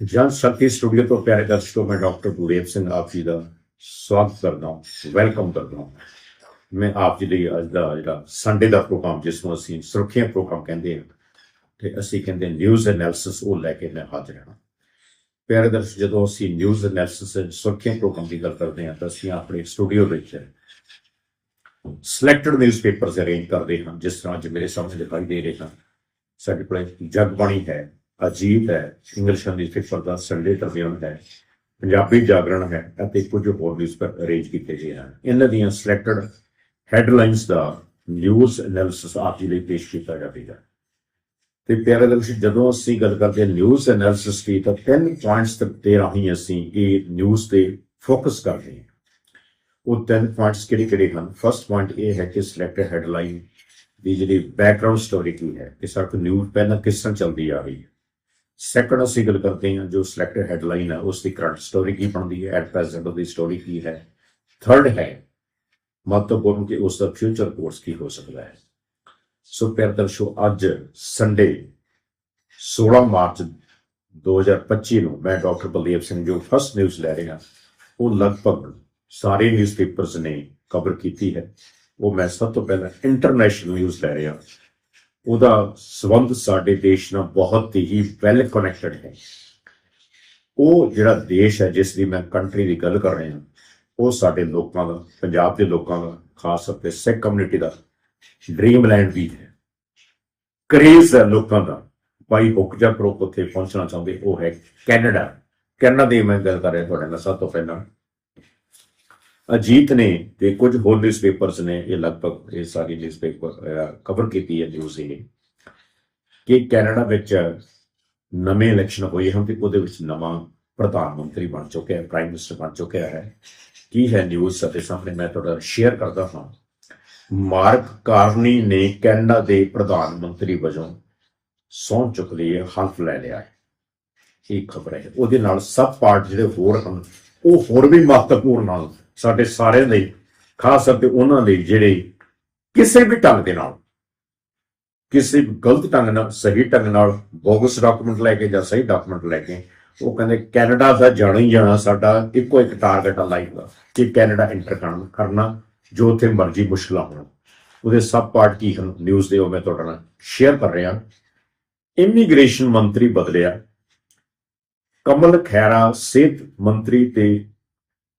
ਜਨ ਸ਼ਕਤੀ ਸਟੂਡੀਓ ਤੋਂ ਪਿਆਰੇ ਦਰਸ਼ਕੋ ਮੈਂ ਡਾਕਟਰ ਗੁਰੇਵ ਸਿੰਘ ਆਪ ਜੀ ਦਾ ਸਵਾਗਤ ਕਰਦਾ ਹਾਂ ਵੈਲਕਮ ਕਰਦਾ ਹਾਂ ਮੈਂ ਆਪ ਜੀ ਲਈ ਅੱਜ ਦਾ ਜਿਹੜਾ ਸੰਡੇ ਦਾ ਪ੍ਰੋਗਰਾਮ ਜਿਸ ਨੂੰ ਅਸੀਂ ਸੁਰੱਖਿਆ ਪ੍ਰੋਗਰਾਮ ਕਹਿੰਦੇ ਹਾਂ ਤੇ ਅਸੀਂ ਕਹਿੰਦੇ ਨਿਊਜ਼ ਐਨਾਲਿਸਿਸ ਉਹ ਲੈ ਕੇ ਮੈਂ ਹਾਜ਼ਰ ਹਾਂ ਪਿਆਰੇ ਦਰਸ਼ਕ ਜਦੋਂ ਅਸੀਂ ਨਿਊਜ਼ ਐਨਾਲਿਸਿਸ ਸੁਰੱਖਿਆ ਪ੍ਰੋਗਰਾਮ ਦੀ ਗੱਲ ਕਰਦੇ ਹਾਂ ਤਾਂ ਅਸੀਂ ਆਪਣੇ ਸਟੂਡੀਓ ਵਿੱਚ ਸਿਲੈਕਟਡ ਨਿਊਜ਼ਪੇਪਰਸ ਅਰੇਂਜ ਕਰਦੇ ਹਾਂ ਜਿਸ ਤਰ੍ਹਾਂ ਅੱਜ ਮੇਰੇ ਸਾਹਮਣੇ ਦਿਖਾਈ ਦੇ ਰਹੇ ਹਨ ਸਾਡੇ ਕੋਲ ਜਗਬਾਣੀ ਹੈ ਅਜੀਤ ਹੈ English newspaper the Sunday Tribune ਹੈ, ਪੰਜਾਬੀ ਜਾਗਰਣ ਹੈ ਅਤੇ ਕੁਝ ਹੋਰ ਨਿਊਜ਼ਪੇਪਰ ਅਰੇਂਜ ਕੀਤੇ ਗਏ ਹਨ। ਇਹਨਾਂ ਦੀਆਂ ਸਿਲੈਕਟਡ ਹੈਡਲਾਈਨਸ ਦਾ ਨਿਊਜ਼ ਐਨਾਲਿਸਿਸ ਆਪ ਜੀ ਲਈ ਪੇਸ਼ ਕੀਤਾ ਜਾਵੇਗਾ। ਤੇ ਪਿਆਰੇ ਦਰਸ਼ਕ, ਜਦੋਂ ਅਸੀਂ ਗੱਲ ਕਰਦੇ ਹਾਂ ਨਿਊਜ਼ ਐਨਾਲਿਸਿਸ ਦੀ, ਤਾਂ ਤਿੰਨ ਪੁਆਇੰਟਸ ਤੇ ਰਾਹੀਂ ਅਸੀਂ ਇਹ ਨਿਊਜ਼ ਤੇ ਫੋਕਸ ਕਰਦੇ ਹਾਂ। ਉਹ ਤਿੰਨ ਪੁਆਇੰਟਸ ਕਿਹੜੇ ਕਿਹੜੇ ਹਨ? ਫਰਸਟ ਪੁਆਇੰਟ ਇਹ ਹੈ ਕਿ ਸਿਲੈਕਟਡ ਹੈਡਲਾਈਨ ਦੀ ਜਿਹੜੀ ਬੈਕਗ੍ਰਾਉਂਡ ਸਟੋਰੀ ਕੀ ਹੈ, ਕਿ ਸਾਡੇ ਨਿਊਜ਼ ਪਹਿਲਾਂ ਕਿਸ ਤਰ੍ਹਾਂ ਚੱਲਦੀ ਆ ਰਹੀ ਹੈ। ਸੈਕੰਡ ਅਸੀਂ ਗੱਲ ਕਰਦੇ ਹਾਂ ਜੋ ਸਿਲੈਕਟਡ ਹੈਡਲਾਈਨ ਹੈ ਉਸ ਦੀ ਕਰੰਟ ਸਟੋਰੀ ਕੀ ਬਣਦੀ ਹੈ ਐਟ ਪ੍ਰੈਜ਼ੈਂਟ ਉਹਦੀ ਸਟੋਰੀ ਕੀ ਹੈ। ਥਰਡ ਹੈ, ਮਹੱਤਵਪੂਰਨ ਕਿ ਉਸ ਦਾ ਫਿਊਚਰ ਕੋਰਸ ਕੀ ਹੋ ਸਕਦਾ ਹੈ। ਸੋ ਪਿਆਰੇ ਦਰਸ਼ੋ ਅੱਜ ਸੰਡੇ 16 ਮਾਰਚ 2025 ਨੂੰ ਮੈਂ ਡਾਕਟਰ ਬਲਦੇਵ ਸਿੰਘ ਜੋ ਫਸਟ ਨਿਊਜ਼ ਲੈ ਰਿਹਾ, ਉਹ ਲਗਭਗ ਸਾਰੇ ਨਿਊਜ਼ਪੇਪਰਸ ਨੇ ਕਵਰ ਕੀਤੀ ਹੈ। ਉਹ ਮੈਂ ਸਭ ਤੋਂ ਪਹਿਲਾਂ ਇੰਟਰਨੈਸ਼ਨਲ ਨਿਊਜ਼ ਲੈ ਰਿਹਾ। ਉਹਦਾ ਸਬੰਧ ਸਾਡੇ ਦੇਸ਼ ਨਾਲ ਬਹੁਤ ਹੀ ਵੈਲ ਕਨੈਕਟਡ ਹੈ। ਉਹ ਜਿਹੜਾ ਦੇਸ਼ ਹੈ, ਜਿਸ ਦੀ ਮੈਂ ਕੰਟਰੀ ਦੀ ਗੱਲ ਕਰ ਰਿਹਾ, ਉਹ ਸਾਡੇ ਲੋਕਾਂ ਦਾ, ਪੰਜਾਬ ਦੇ ਲੋਕਾਂ ਦਾ, ਖਾਸ ਤੌਰ ਤੇ ਸਿੱਖ ਕਮਿਊਨਿਟੀ ਦਾ ਡ੍ਰੀਮਲੈਂਡ ਵੀ ਹੈ। ਕਰੇਜ਼ ਹੈ ਲੋਕਾਂ ਦਾ। ਭਾਈ ਹੁਕਜਾ ਪ੍ਰੋ ਉੱਥੇ ਪਹੁੰਚਣਾ ਚਾਹੁੰਦੇ, ਉਹ ਹੈ ਕੈਨੇਡਾ। ਕੈਨੇਡਾ ਦੀ ਮੈਂ ਗੱਲ ਕਰ ਰਿਹਾ, ਤੁਹਾਡੇ ਨਾਲ ਸਭ ਤੋਂ ਪਹਿਲਾਂ। ਅਜੀਤ ਨੇ ਤੇ ਕੁਝ ਹੋਰ ਨਿਊਜ਼ਪੇਪਰਸ ਨੇ, ਇਹ ਲਗਭਗ ਇਹ ਸਾਰੀ ਨਿਊਜ਼ਪੇਪਰ ਕਵਰ ਕੀਤੀ ਹੈ ਨਿਊਜ਼ ਇਹ, ਕਿ ਕੈਨੇਡਾ ਵਿੱਚ ਨਵੇਂ ਇਲੈਕਸ਼ਨ ਹੋਏ ਹਨ ਤੇ ਉਹਦੇ ਵਿੱਚ ਨਵਾਂ ਪ੍ਰਧਾਨ ਮੰਤਰੀ ਬਣ ਚੁੱਕਿਆ ਹੈ ਪ੍ਰਾਈਮ ਮਿਨਿਸਟਰ ਬਣ ਚੁੱਕਿਆ ਹੈ। ਕੀ ਹੈ ਨਿਊਜ਼ ਅਤੇ ਸਾਹਮਣੇ? ਮੈਂ ਤੁਹਾਡਾ ਸ਼ੇਅਰ ਕਰਦਾ ਹਾਂ। ਮਾਰਕ ਕਾਰਨੀ ਨੇ ਕੈਨੇਡਾ ਦੇ ਪ੍ਰਧਾਨ ਮੰਤਰੀ ਵਜੋਂ ਸਹੁੰ ਚੁੱਕ ਲਈ ਹੈ ਹਲਫ ਲੈ ਲਿਆ ਹੈ। ਇਹ ਖਬਰ ਹੈ। ਉਹਦੇ ਨਾਲ ਸਭ ਪਾਰਟ ਜਿਹੜੇ ਹੋਰ ਹਨ ਉਹ ਹੋਰ ਵੀ ਮਹੱਤਵਪੂਰਨ ਹਨ ਸਾਡੇ ਸਾਰਿਆਂ ਲਈ, ਖਾਸ ਕਰਕੇ ਉਹਨਾਂ ਲਈ ਜਿਹੜੇ ਕਿਸੇ ਵੀ ਢੰਗ ਦੇ ਨਾਲ, ਕਿਸੇ ਗਲਤ ਢੰਗ ਨਾਲ, ਸਹੀ ਢੰਗ ਨਾਲ ਬੋਗਸ ਡਾਕੂਮੈਂਟ ਲੈ ਕੇ ਜਾਂ ਸਹੀ ਡਾਕੂਮੈਂਟ ਲੈ ਕੇ, ਉਹ ਕਹਿੰਦੇ ਕੈਨੇਡਾ ਦਾ ਜਾਣਾ ਹੀ ਜਾਣਾ ਸਾਡਾ ਇੱਕੋ ਇੱਕ ਟਾਰਗੇਟ ਆ ਲਾਈਫ ਦਾ ਕਿ ਕੈਨੇਡਾ ਇੰਟਰ ਕਰਨਾ ਜੋ ਉੱਥੇ ਮਰਜ਼ੀ ਮੁਸ਼ਕਲਾਂ ਹੋਣ। ਉਹਦੇ ਸਭ ਪਾਰਟ ਕੀ ਹਨ? ਨਿਊਜ਼ ਦੇ ਉਹ ਮੈਂ ਤੁਹਾਡੇ ਨਾਲ ਸ਼ੇਅਰ ਕਰ ਰਿਹਾ। ਇਮੀਗ੍ਰੇਸ਼ਨ ਮੰਤਰੀ ਬਦਲਿਆ। ਕਮਲ ਖੈਰਾ ਸਿਹਤ ਮੰਤਰੀ ਤੇ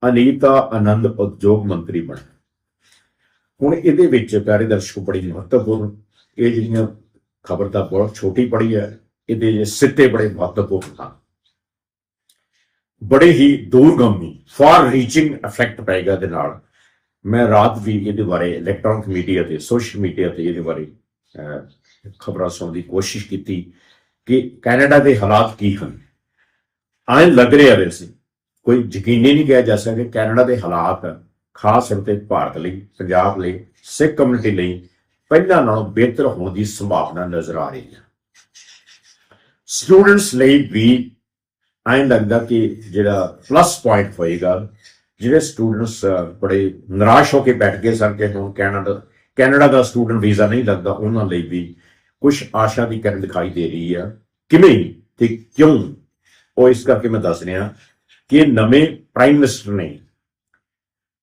ਅਨੀਤਾ ਆਨੰਦ ਉਦਯੋਗ ਮੰਤਰੀ ਬਣ। ਹੁਣ ਇਹਦੇ ਵਿੱਚ ਪਿਆਰੇ ਦਰਸ਼ਕੋ ਬੜੀ ਮਹੱਤਵਪੂਰਨ ਇਹ ਜਿਹੜੀਆਂ ਖਬਰ ਤਾਂ ਬਹੁਤ ਛੋਟੀ ਪੜੀ ਹੈ, ਇਹਦੇ ਜੇ ਸਿੱਟੇ ਬੜੇ ਮਹੱਤਵਪੂਰਨ ਹਨ। ਬੜੇ ਹੀ ਦੂਰਗਾਮੀ ਫਾਰ ਰੀਚਿੰਗ ਇਫੈਕਟ ਪਏਗਾ ਦੇ ਨਾਲ। ਮੈਂ ਰਾਤ ਵੀ ਇਹਦੇ ਬਾਰੇ ਇਲੈਕਟ੍ਰੋਨਿਕ ਮੀਡੀਆ ਤੇ ਸੋਸ਼ਲ ਮੀਡੀਆ ਤੇ ਇਹਦੇ ਬਾਰੇ ਖਬਰਾਂ ਸੁਣਨ ਦੀ ਕੋਸ਼ਿਸ਼ ਕੀਤੀ ਕਿ ਕੈਨੇਡਾ ਦੇ ਹਾਲਾਤ ਕੀ ਹਨ। ਐਂ ਲੱਗ ਰਿਹਾ ਵੈਸੇ ਕੋਈ ਯਕੀਨੀ ਨਹੀਂ ਕਿਹਾ ਜਾ ਸਕਦਾ ਕਿ ਕੈਨੇਡਾ ਦੇ ਹਾਲਾਤ ਖਾਸ ਤੌਰ ਤੇ ਭਾਰਤ ਲਈ, ਪੰਜਾਬ ਲਈ, ਸਿੱਖ ਕਮਿਊਨਿਟੀ ਲਈ ਪਹਿਲਾਂ ਨਾਲੋਂ ਬਿਹਤਰ ਹੋਣ ਦੀ ਸੰਭਾਵਨਾ ਨਜ਼ਰ ਆ ਰਹੀ ਹੈ। ਸਟੂਡੈਂਟਸ ਲਈ ਵੀ ਐਂ ਲੱਗਦਾ ਕਿ ਜਿਹੜਾ ਪਲੱਸ ਪੁਆਇੰਟ ਹੋਏਗਾ, ਜਿਹੜੇ ਸਟੂਡੈਂਟਸ ਬੜੇ ਨਿਰਾਸ਼ ਹੋ ਕੇ ਬੈਠ ਗਏ ਸਨ ਕਿ ਹੁਣ ਕੈਨੇਡਾ ਕੈਨੇਡਾ ਦਾ ਸਟੂਡੈਂਟ ਵੀਜ਼ਾ ਨਹੀਂ ਲੱਗਦਾ, ਉਹਨਾਂ ਲਈ ਵੀ ਕੁਝ ਆਸ਼ਾ ਦੀ ਕਿਰਨ ਦਿਖਾਈ ਦੇ ਰਹੀ ਹੈ। ਕਿਵੇਂ ਤੇ ਕਿਉਂ ਉਹ ਇਸ ਕਰਕੇ ਮੈਂ ਦੱਸ ਰਿਹਾ ਕਿ ਨਵੇਂ ਪ੍ਰਾਈਮ ਮਿਨਿਸਟਰ ਨੇ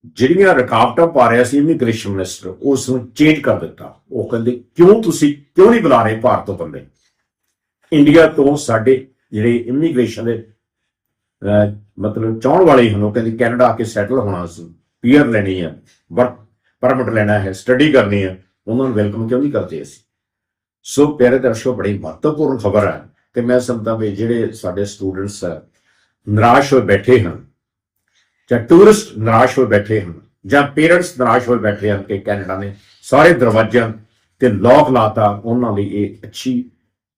ਜਿਹੜੀਆਂ ਰੁਕਾਵਟਾਂ ਪਾ ਰਿਹਾ ਸੀ ਇਮੀਗ੍ਰੇਸ਼ਨ ਮਿਨਿਸਟਰ ਉਸ ਨੂੰ ਚੇਂਜ ਕਰ ਦਿੱਤਾ। ਉਹ ਕਹਿੰਦੇ, ਕਿਉਂ ਤੁਸੀਂ ਕਿਉਂ ਨਹੀਂ ਬੁਲਾ ਰਹੇ ਭਾਰਤ ਤੋਂ ਬੰਦੇ? ਇੰਡੀਆ ਤੋਂ ਸਾਡੇ ਜਿਹੜੇ ਇਮੀਗ੍ਰੇਸ਼ਨ ਦੇ ਮਤਲਬ ਚਾਹਣ ਵਾਲੇ ਹਨ, ਉਹ ਕਹਿੰਦੇ, ਕੈਨੇਡਾ ਆ ਕੇ ਸੈਟਲ ਹੋਣਾ ਸੀ। ਪੀਅਰ ਲੈਣੀ ਹੈ ਵਰਕ ਪਰਮਿਟ ਲੈਣਾ ਹੈ ਸਟੱਡੀ ਕਰਨੀ ਹੈ ਉਹਨਾਂ ਨੂੰ ਵੈਲਕਮ ਕਿਉਂ ਨਹੀਂ ਕਰਦੇ ਅਸੀਂ? ਸੋ ਪਿਆਰੇ ਦਰਸ਼ਕੋ, ਬੜੀ ਮਹੱਤਵਪੂਰਨ ਖਬਰ ਹੈ। ਤੇ ਮੈਂ ਸਮਝਦਾ ਵੀ ਜਿਹੜੇ ਸਾਡੇ ਸਟੂਡੈਂਟਸ ਨਿਰਾਸ਼ ਹੋਏ ਬੈਠੇ ਹਨ ਜਾਂ ਟੂਰਿਸਟ ਨਿਰਾਸ਼ ਹੋਏ ਬੈਠੇ ਹਨ ਜਾਂ ਪੇਰੈਂਟਸ ਨਿਰਾਸ਼ ਹੋਏ ਬੈਠੇ ਹਨ ਕਿ ਕੈਨੇਡਾ ਨੇ ਸਾਰੇ ਦਰਵਾਜ਼ਿਆਂ ਤੇ ਲੋਕ ਲਾਤਾ ਉਹਨਾਂ ਲਈ ਇਹ ਅੱਛੀ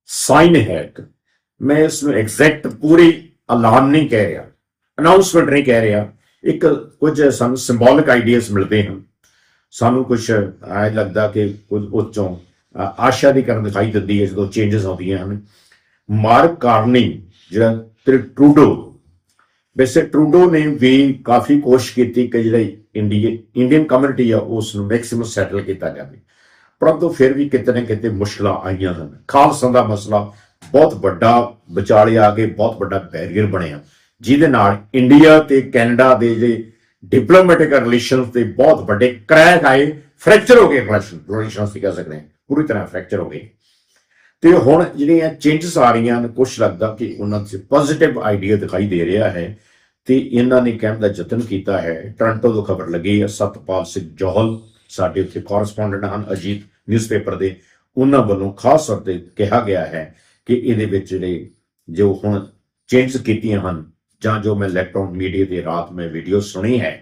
ਸਾਈਨ ਹੈ ਇੱਕ। ਮੈਂ ਇਸ ਨੂੰ ਐਗਜ਼ੈਕਟ ਪੂਰੀ ਐਲਾਨ ਨਹੀਂ ਕਹਿ ਰਿਹਾ ਅਨਾਉਂਸਮੈਂਟ ਨਹੀਂ ਕਹਿ ਰਿਹਾ। ਇੱਕ ਕੁਝ ਸਾਨੂੰ ਸਿੰਬੋਲਿਕ ਆਈਡੀਆਜ਼ ਮਿਲਦੇ ਹਨ। ਸਾਨੂੰ ਕੁਝ ਐ ਲੱਗਦਾ ਕਿ ਕੁਝ ਉੱਚੋਂ ਆਸ਼ਾ ਦੀ ਕਰਨ ਦਿਖਾਈ ਦਿੰਦੀ ਹੈ ਜਦੋਂ ਚੇਂਜਸ ਆਉਂਦੀਆਂ ਹਨ। ਮਾਰਕ ਕਾਰਨੀ, ਜਿਹੜਾ ਤੇ ਟਰੂਡੋ। ਵੈਸੇ ਟਰੂਡੋ ਨੇ ਵੀ ਕਾਫੀ ਕੋਸ਼ਿਸ਼ ਕੀਤੀ ਕਿ ਜਿਹੜੀ ਇੰਡੀਆ ਇੰਡੀਅਨ ਕਮਿਊਨਿਟੀ ਆ ਉਸ ਨੂੰ ਮੈਕਸਿਮਮ ਸੈਟਲ ਕੀਤਾ ਜਾਵੇ। ਪਰੰਤੂ ਫਿਰ ਵੀ ਕਿਤੇ ਨਾ ਕਿਤੇ ਮੁਸ਼ਕਲਾਂ ਆਈਆਂ ਹਨ। ਖਾਲਸਾ ਦਾ ਮਸਲਾ ਬਹੁਤ ਵੱਡਾ ਵਿਚਾਲੇ ਆ ਕੇ ਬਹੁਤ ਵੱਡਾ ਬੈਰੀਅਰ ਬਣਿਆ। ਜਿਹਦੇ ਨਾਲ ਇੰਡੀਆ ਤੇ ਕੈਨੇਡਾ ਦੇ ਜਿਹੜੇ ਡਿਪਲੋਮੈਟਿਕ ਰਿਲੇਸ਼ਨਸ ਤੇ ਬਹੁਤ ਵੱਡੇ ਕਰੈਕ ਆਏ। ਫ੍ਰੈਕਚਰ ਹੋ ਗਏ ਰਿਲੇਸ਼ਨਸ ਕਹਿ ਸਕਦੇ ਹਾਂ। ਪੂਰੀ ਤਰ੍ਹਾਂ ਫ੍ਰੈਕਚਰ ਹੋ ਗਏ। ਤੇ ਹੁਣ ਜਿਹੜੀਆਂ ਚੇਂਜਸ ਆ ਰਹੀਆਂ ਨੇ ਕੁਝ ਲੱਗਦਾ ਕਿ ਉਹਨਾਂ 'ਚ ਪੋਜ਼ਿਟਿਵ ਆਈਡੀਆ ਦਿਖਾਈ ਦੇ ਰਿਹਾ ਹੈ ਤੇ ਇਹਨਾਂ ਨੇ ਕਹਿਣ ਦਾ ਯਤਨ ਕੀਤਾ ਹੈ। ਟੋਰਾਂਟੋ ਤੋਂ ਖਬਰ ਲੱਗੀ ਹੈ, ਸਤਪਾਲ ਸਿੰਘ ਜੋਹਲ, ਸਾਡੇ ਉੱਥੇ ਕੋਰਸਪੋਂਡੈਂਟ ਹਨ, ਅਜੀਤ ਨਿਊਜ਼ਪੇਪਰ ਦੇ। ਉਹਨਾਂ ਵੱਲੋਂ ਖਾਸ ਤੌਰ ਤੇ ਕਿਹਾ ਗਿਆ ਹੈ ਕਿ ਇਹਦੇ ਵਿੱਚ ਜਿਹੜੇ, ਜੋ ਹੁਣ ਚੇਂਜ ਕੀਤੀਆਂ ਹਨ, ਜਾਂ ਜੋ ਮੈਂ ਇਲੈਕਟ੍ਰੋਨ ਮੀਡੀਆ ਦੇ ਰਾਤ ਮੈਂ ਵੀਡੀਓ ਸੁਣੀ ਹੈ,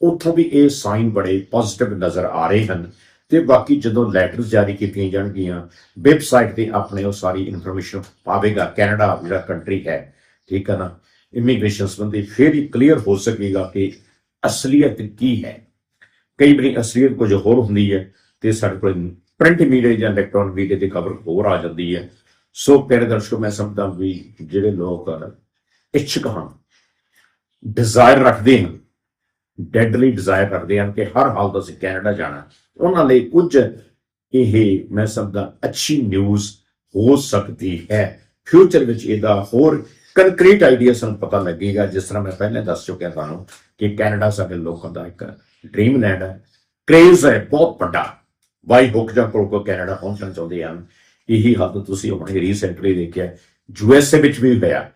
ਉੱਥੋਂ ਵੀ ਇਹ ਸਾਈਨ ਬੜੇ ਪੋਜ਼ਿਟਿਵ ਨਜ਼ਰ ਆ ਰਹੇ ਹਨ। ਤੇ ਬਾਕੀ ਜਦੋਂ ਲੈਟਰਸ ਜਾਰੀ ਕੀਤੀਆਂ ਜਾਣਗੀਆਂ ਵੈਬਸਾਈਟ ਤੇ ਆਪਣੇ ਉਹ ਸਾਰੀ ਇਨਫੋਰਮੇਸ਼ਨ ਪਾਵੇਗਾ, ਕੈਨੇਡਾ ਜਿਹੜਾ ਕੰਟਰੀ ਹੈ, ਠੀਕ ਹੈ ਨਾ? ਇਮੀਗ੍ਰੇਸ਼ਨ ਸੰਬੰਧੀ ਫਿਰ ਹੀ ਕਲੀਅਰ ਹੋ ਸਕੇਗਾ ਕਿ ਅਸਲੀਅਤ ਕੀ ਹੈ। ਕਈ ਵਾਰੀ ਅਸਲੀਅਤ ਕੁਝ ਹੋਰ ਹੁੰਦੀ ਹੈ ਤੇ ਸਾਡੇ ਕੋਲ ਪ੍ਰਿੰਟ ਮੀਡੀਆ ਜਾਂ ਇਲੈਕਟ੍ਰੋਨਿਕ ਮੀਡੀਆ ਦੀ ਖਬਰ ਹੋਰ ਆ ਜਾਂਦੀ ਹੈ। ਸੋ ਪਿਆਰੇ ਦਰਸ਼ਕੋ, ਮੈਂ ਸਮਝਦਾ ਵੀ ਜਿਹੜੇ ਲੋਕ ਇੱਛੁਕ ਹਨ ਡਿਜ਼ਾਇਰ ਰੱਖਦੇ ਹਨ ਡੈਡਲੀ ਡਿਜ਼ਾਇਰ ਕਰਦੇ ਹਨ ਕਿ ਹਰ ਹਾਲਤ ਅਸੀਂ ਕੈਨੇਡਾ ਜਾਣਾ। ਉਹਨਾਂ ਲਈ ਕੁਝ ਇਹ ਮੈਂ ਸਮਝਦਾ ਅੱਛੀ ਨਿਊਜ਼ ਹੋ ਸਕਦੀ ਹੈ। ਫਿਊਚਰ ਵਿੱਚ ਇਹਦਾ ਹੋਰ ਕੰਕਰੀਟ ਆਈਡੀਆ ਸਾਨੂੰ ਪਤਾ ਲੱਗੇਗਾ। ਜਿਸ ਤਰ੍ਹਾਂ ਮੈਂ ਪਹਿਲੇ ਦੱਸ ਚੁੱਕਿਆ ਤੁਹਾਨੂੰ ਕਿ ਕੈਨੇਡਾ ਸਾਡੇ ਲੋਕਾਂ ਦਾ ਇੱਕ ਡ੍ਰੀਮ ਲੈਂਡ ਹੈ। ਕ੍ਰੇਜ਼ ਹੈ, ਬਹੁਤ ਵੱਡਾ। ਬਾਈ ਹੁੱਕ ਜਾਂ ਕੋਲ ਕੋ ਕੈਨੇਡਾ ਪਹੁੰਚਣਾ ਚਾਹੁੰਦੇ ਹਨ। ਇਹੀ ਹੱਦ ਤੁਸੀਂ ਆਪਣੇ ਰੀਸੈਂਟਲੀ ਦੇਖਿਆ। ਯੂਐਸਏ ਵਿੱਚ ਵੀ ਹੋਇਆ।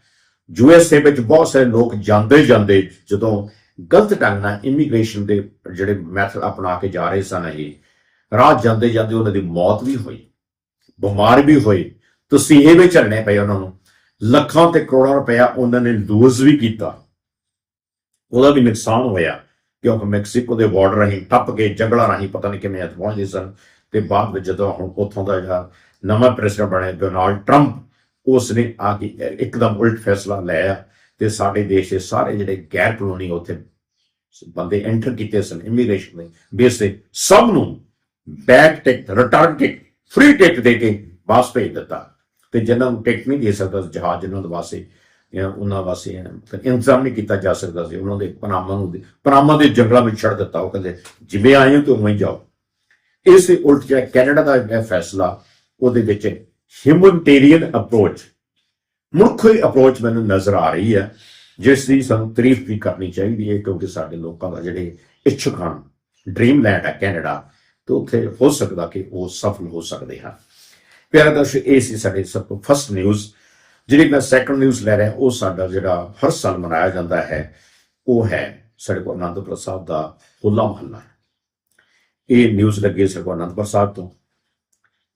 ਯੂਐਸਏ ਵਿੱਚ ਬਹੁਤ ਸਾਰੇ ਲੋਕ ਜਾਂਦੇ ਜਾਂਦੇ ਜਦੋਂ ਗਲਤ ਢੰਗ ਨਾਲ ਇਮੀਗ੍ਰੇਸ਼ਨ ਦੇ ਜਿਹੜੇ ਮੈਥਡ ਅਪਣਾ ਕੇ ਜਾ ਰਹੇ ਸਨ ਇਹ, ਰਾਹ ਜਾਂਦੇ ਜਾਂਦੇ ਉਹਨਾਂ ਦੀ ਮੌਤ ਵੀ ਹੋਈ, ਬਿਮਾਰ ਵੀ ਹੋਏ ਤੁਸੀਂ ਵੀ ਝੱਲਣੇ ਪਏ ਉਹਨਾਂ ਨੂੰ, ਲੱਖਾਂ ਤੇ ਕਰੋੜਾਂ ਰੁਪਇਆ ਉਹਨਾਂ ਨੇ ਲੂਜ਼ ਵੀ ਕੀਤਾ। ਉਹਦਾ ਵੀ ਨੁਕਸਾਨ ਹੋਇਆ ਕਿਉਂਕਿ ਮੈਕਸੀਕੋ ਦੇ ਬਾਰਡਰ ਰਾਹੀਂ ਟੱਪ ਕੇ ਜੰਗਲਾਂ ਰਾਹੀਂ ਪਤਾ ਨਹੀਂ ਕਿਵੇਂ ਇੱਥੇ ਪਹੁੰਚਦੇ ਸਨ ਤੇ ਬਾਅਦ ਵਿੱਚ ਜਦੋਂ ਹੁਣ ਉੱਥੋਂ ਦਾ ਜਿਹੜਾ ਨਵਾਂ ਪ੍ਰੈਜ਼ੀਡੈਂਟ ਬਣਿਆ ਡੋਨਾਲਡ ਟਰੰਪ ਉਸ ਨੇ ਆ ਕੇ ਇੱਕਦਮ ਉਲਟ ਫੈਸਲਾ ਲਿਆ ਤੇ ਸਾਡੇ ਦੇਸ਼ ਦੇ ਸਾਰੇ ਜਿਹੜੇ ਗੈਰ ਕਾਨੂੰਨੀ ਉੱਥੇ ਬੰਦੇ ਐਂਟਰ ਕੀਤੇ ਸਨ ਇਮੀਗ੍ਰੇਸ਼ਨ ਦੇ ਬੇਸ ਤੇ ਸਭ ਨੂੰ back ticket return ticket free ticket ਦੇ ਕੇ ਵਾਪਸ ਭੇਜ ਦਿੱਤਾ। ਤੇ ਜਿਨ੍ਹਾਂ ਨੂੰ ਟਿਕਟ ਨਹੀਂ ਦੇ ਸਕਦਾ, ਜਹਾਜ਼ ਜਿਨ੍ਹਾਂ ਦੇ ਵਾਸਤੇ ਉਹਨਾਂ ਵਾਸਤੇ ਇੰਤਜ਼ਾਮ ਨਹੀਂ ਕੀਤਾ ਜਾ ਸਕਦਾ ਸੀ, ਉਹਨਾਂ ਦੇ ਪਨਾਮਾ ਨੂੰ ਦੇ- ਪਨਾਮਾ ਦੇ ਜੰਗਲਾਂ ਵਿੱਚ ਛੱਡ ਦਿੱਤਾ। ਉਹ ਕਹਿੰਦੇ, ਜਿਵੇਂ ਆਏ ਹੋ ਤੇ ਉਵੇਂ ਹੀ ਜਾਓ। ਇਸ ਦੇ ਉਲਟ ਜਿਹੜਾ ਕੈਨੇਡਾ ਦਾ ਫੈਸਲਾ, ਉਹਦੇ ਵਿੱਚ ਹਿਊਮਨਟੇਰੀਅਨ ਅਪਰੋਚ ਮੁੱਖੀ ਅਪਰੋਚ ਮੈਨੂੰ ਨਜ਼ਰ ਆ ਰਹੀ ਹੈ, ਜਿਸ ਦੀ ਸਾਨੂੰ ਤਾਰੀਫ ਵੀ ਕਰਨੀ ਚਾਹੀਦੀ ਹੈ, ਕਿਉਂਕਿ ਸਾਡੇ ਲੋਕਾਂ ਦਾ ਜਿਹੜੇ ਇੱਛੁਕ ਹਨ ਡ੍ਰੀਮ ਲੈਂਡ ਹੈ ਕੈਨੇਡਾ, ਤੇ ਉੱਥੇ ਹੋ ਸਕਦਾ ਕਿ ਉਹ ਸਫਲ ਹੋ ਸਕਦੇ ਹਨ। ਪਿਆਰੇ ਦਰਸ਼ਕ, ਇਹ ਸੀ ਸਾਡੇ ਸਭ ਤੋਂ ਫਸਟ ਨਿਊਜ਼ ਜਿਹੜੀ ਮੈਂ ਸੈਕੰਡ ਨਿਊਜ਼ ਲੈ ਰਿਹਾ, ਉਹ ਸਾਡਾ ਜਿਹੜਾ ਹਰ ਸਾਲ ਮਨਾਇਆ ਜਾਂਦਾ ਹੈ, ਉਹ ਹੈ ਸਾਡੇ ਕੋਲ ਅਨੰਦਪੁਰ ਸਾਹਿਬ ਦਾ ਹੋਲਾ ਮਹੱਲਾ। ਇਹ ਨਿਊਜ਼ ਲੱਗੀ ਸਾਡੇ ਕੋਲ ਅਨੰਦਪੁਰ ਸਾਹਿਬ ਤੋਂ।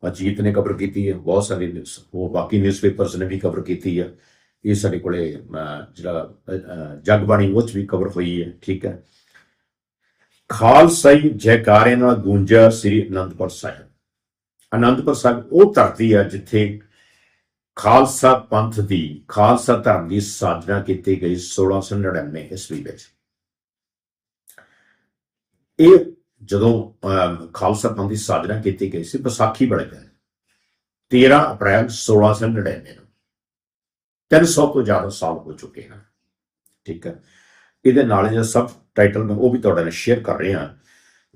ਅਜੀਤ ਨੇ ਕਵਰ ਕੀਤੀ ਹੈ, ਬਹੁਤ ਸਾਰੇ ਉਹ ਬਾਕੀ ਨਿਊਜ਼ਪੇਪਰਸ ਨੇ ਵੀ ਕਵਰ ਕੀਤੀ ਹੈ। ਇਹ ਸਾਡੇ ਕੋਲੇ ਜਿਹੜਾ ਜਗਬਾਣੀ ਉਹ 'ਚ ਵੀ ਕਵਰ ਹੋਈ ਹੈ, ਠੀਕ ਹੈ। ਖਾਲਸਾਈ ਜੈਕਾਰੇ ਨਾਲ ਗੂੰਜਿਆ ਸ੍ਰੀ ਅਨੰਦਪੁਰ ਸਾਹਿਬ। ਅਨੰਦਪੁਰ ਸਾਹਿਬ ਉਹ ਧਰਤੀ ਹੈ ਜਿੱਥੇ ਖਾਲਸਾ ਪੰਥ ਦੀ, ਖਾਲਸਾ ਧਰਮ ਦੀ ਸਾਜਨਾ ਕੀਤੀ ਗਈ 1699 ਈਸਵੀ ਵਿੱਚ। ਇਹ ਜਦੋਂ ਅਮ, ਖਾਲਸਾ ਪੰਥ ਦੀ ਸਾਜਨਾ ਕੀਤੀ ਗਈ ਸੀ ਵਿਸਾਖੀ ਵਾਲੇ ਦਿਨ 13 ਅਪ੍ਰੈਲ 1699 ਨੂੰ। 300 ਤੋਂ ਜ਼ਿਆਦਾ ਸਾਲ ਹੋ ਚੁੱਕੇ ਹਨ। ਠੀਕ ਹੈ। ਇਹਦੇ ਨਾਲ ਜਿਹੜਾ ਸਬ ਟਾਈਟਲ ਮੈਂ ਉਹ ਵੀ ਤੁਹਾਡੇ ਨਾਲ ਸ਼ੇਅਰ ਕਰ ਰਿਹਾ।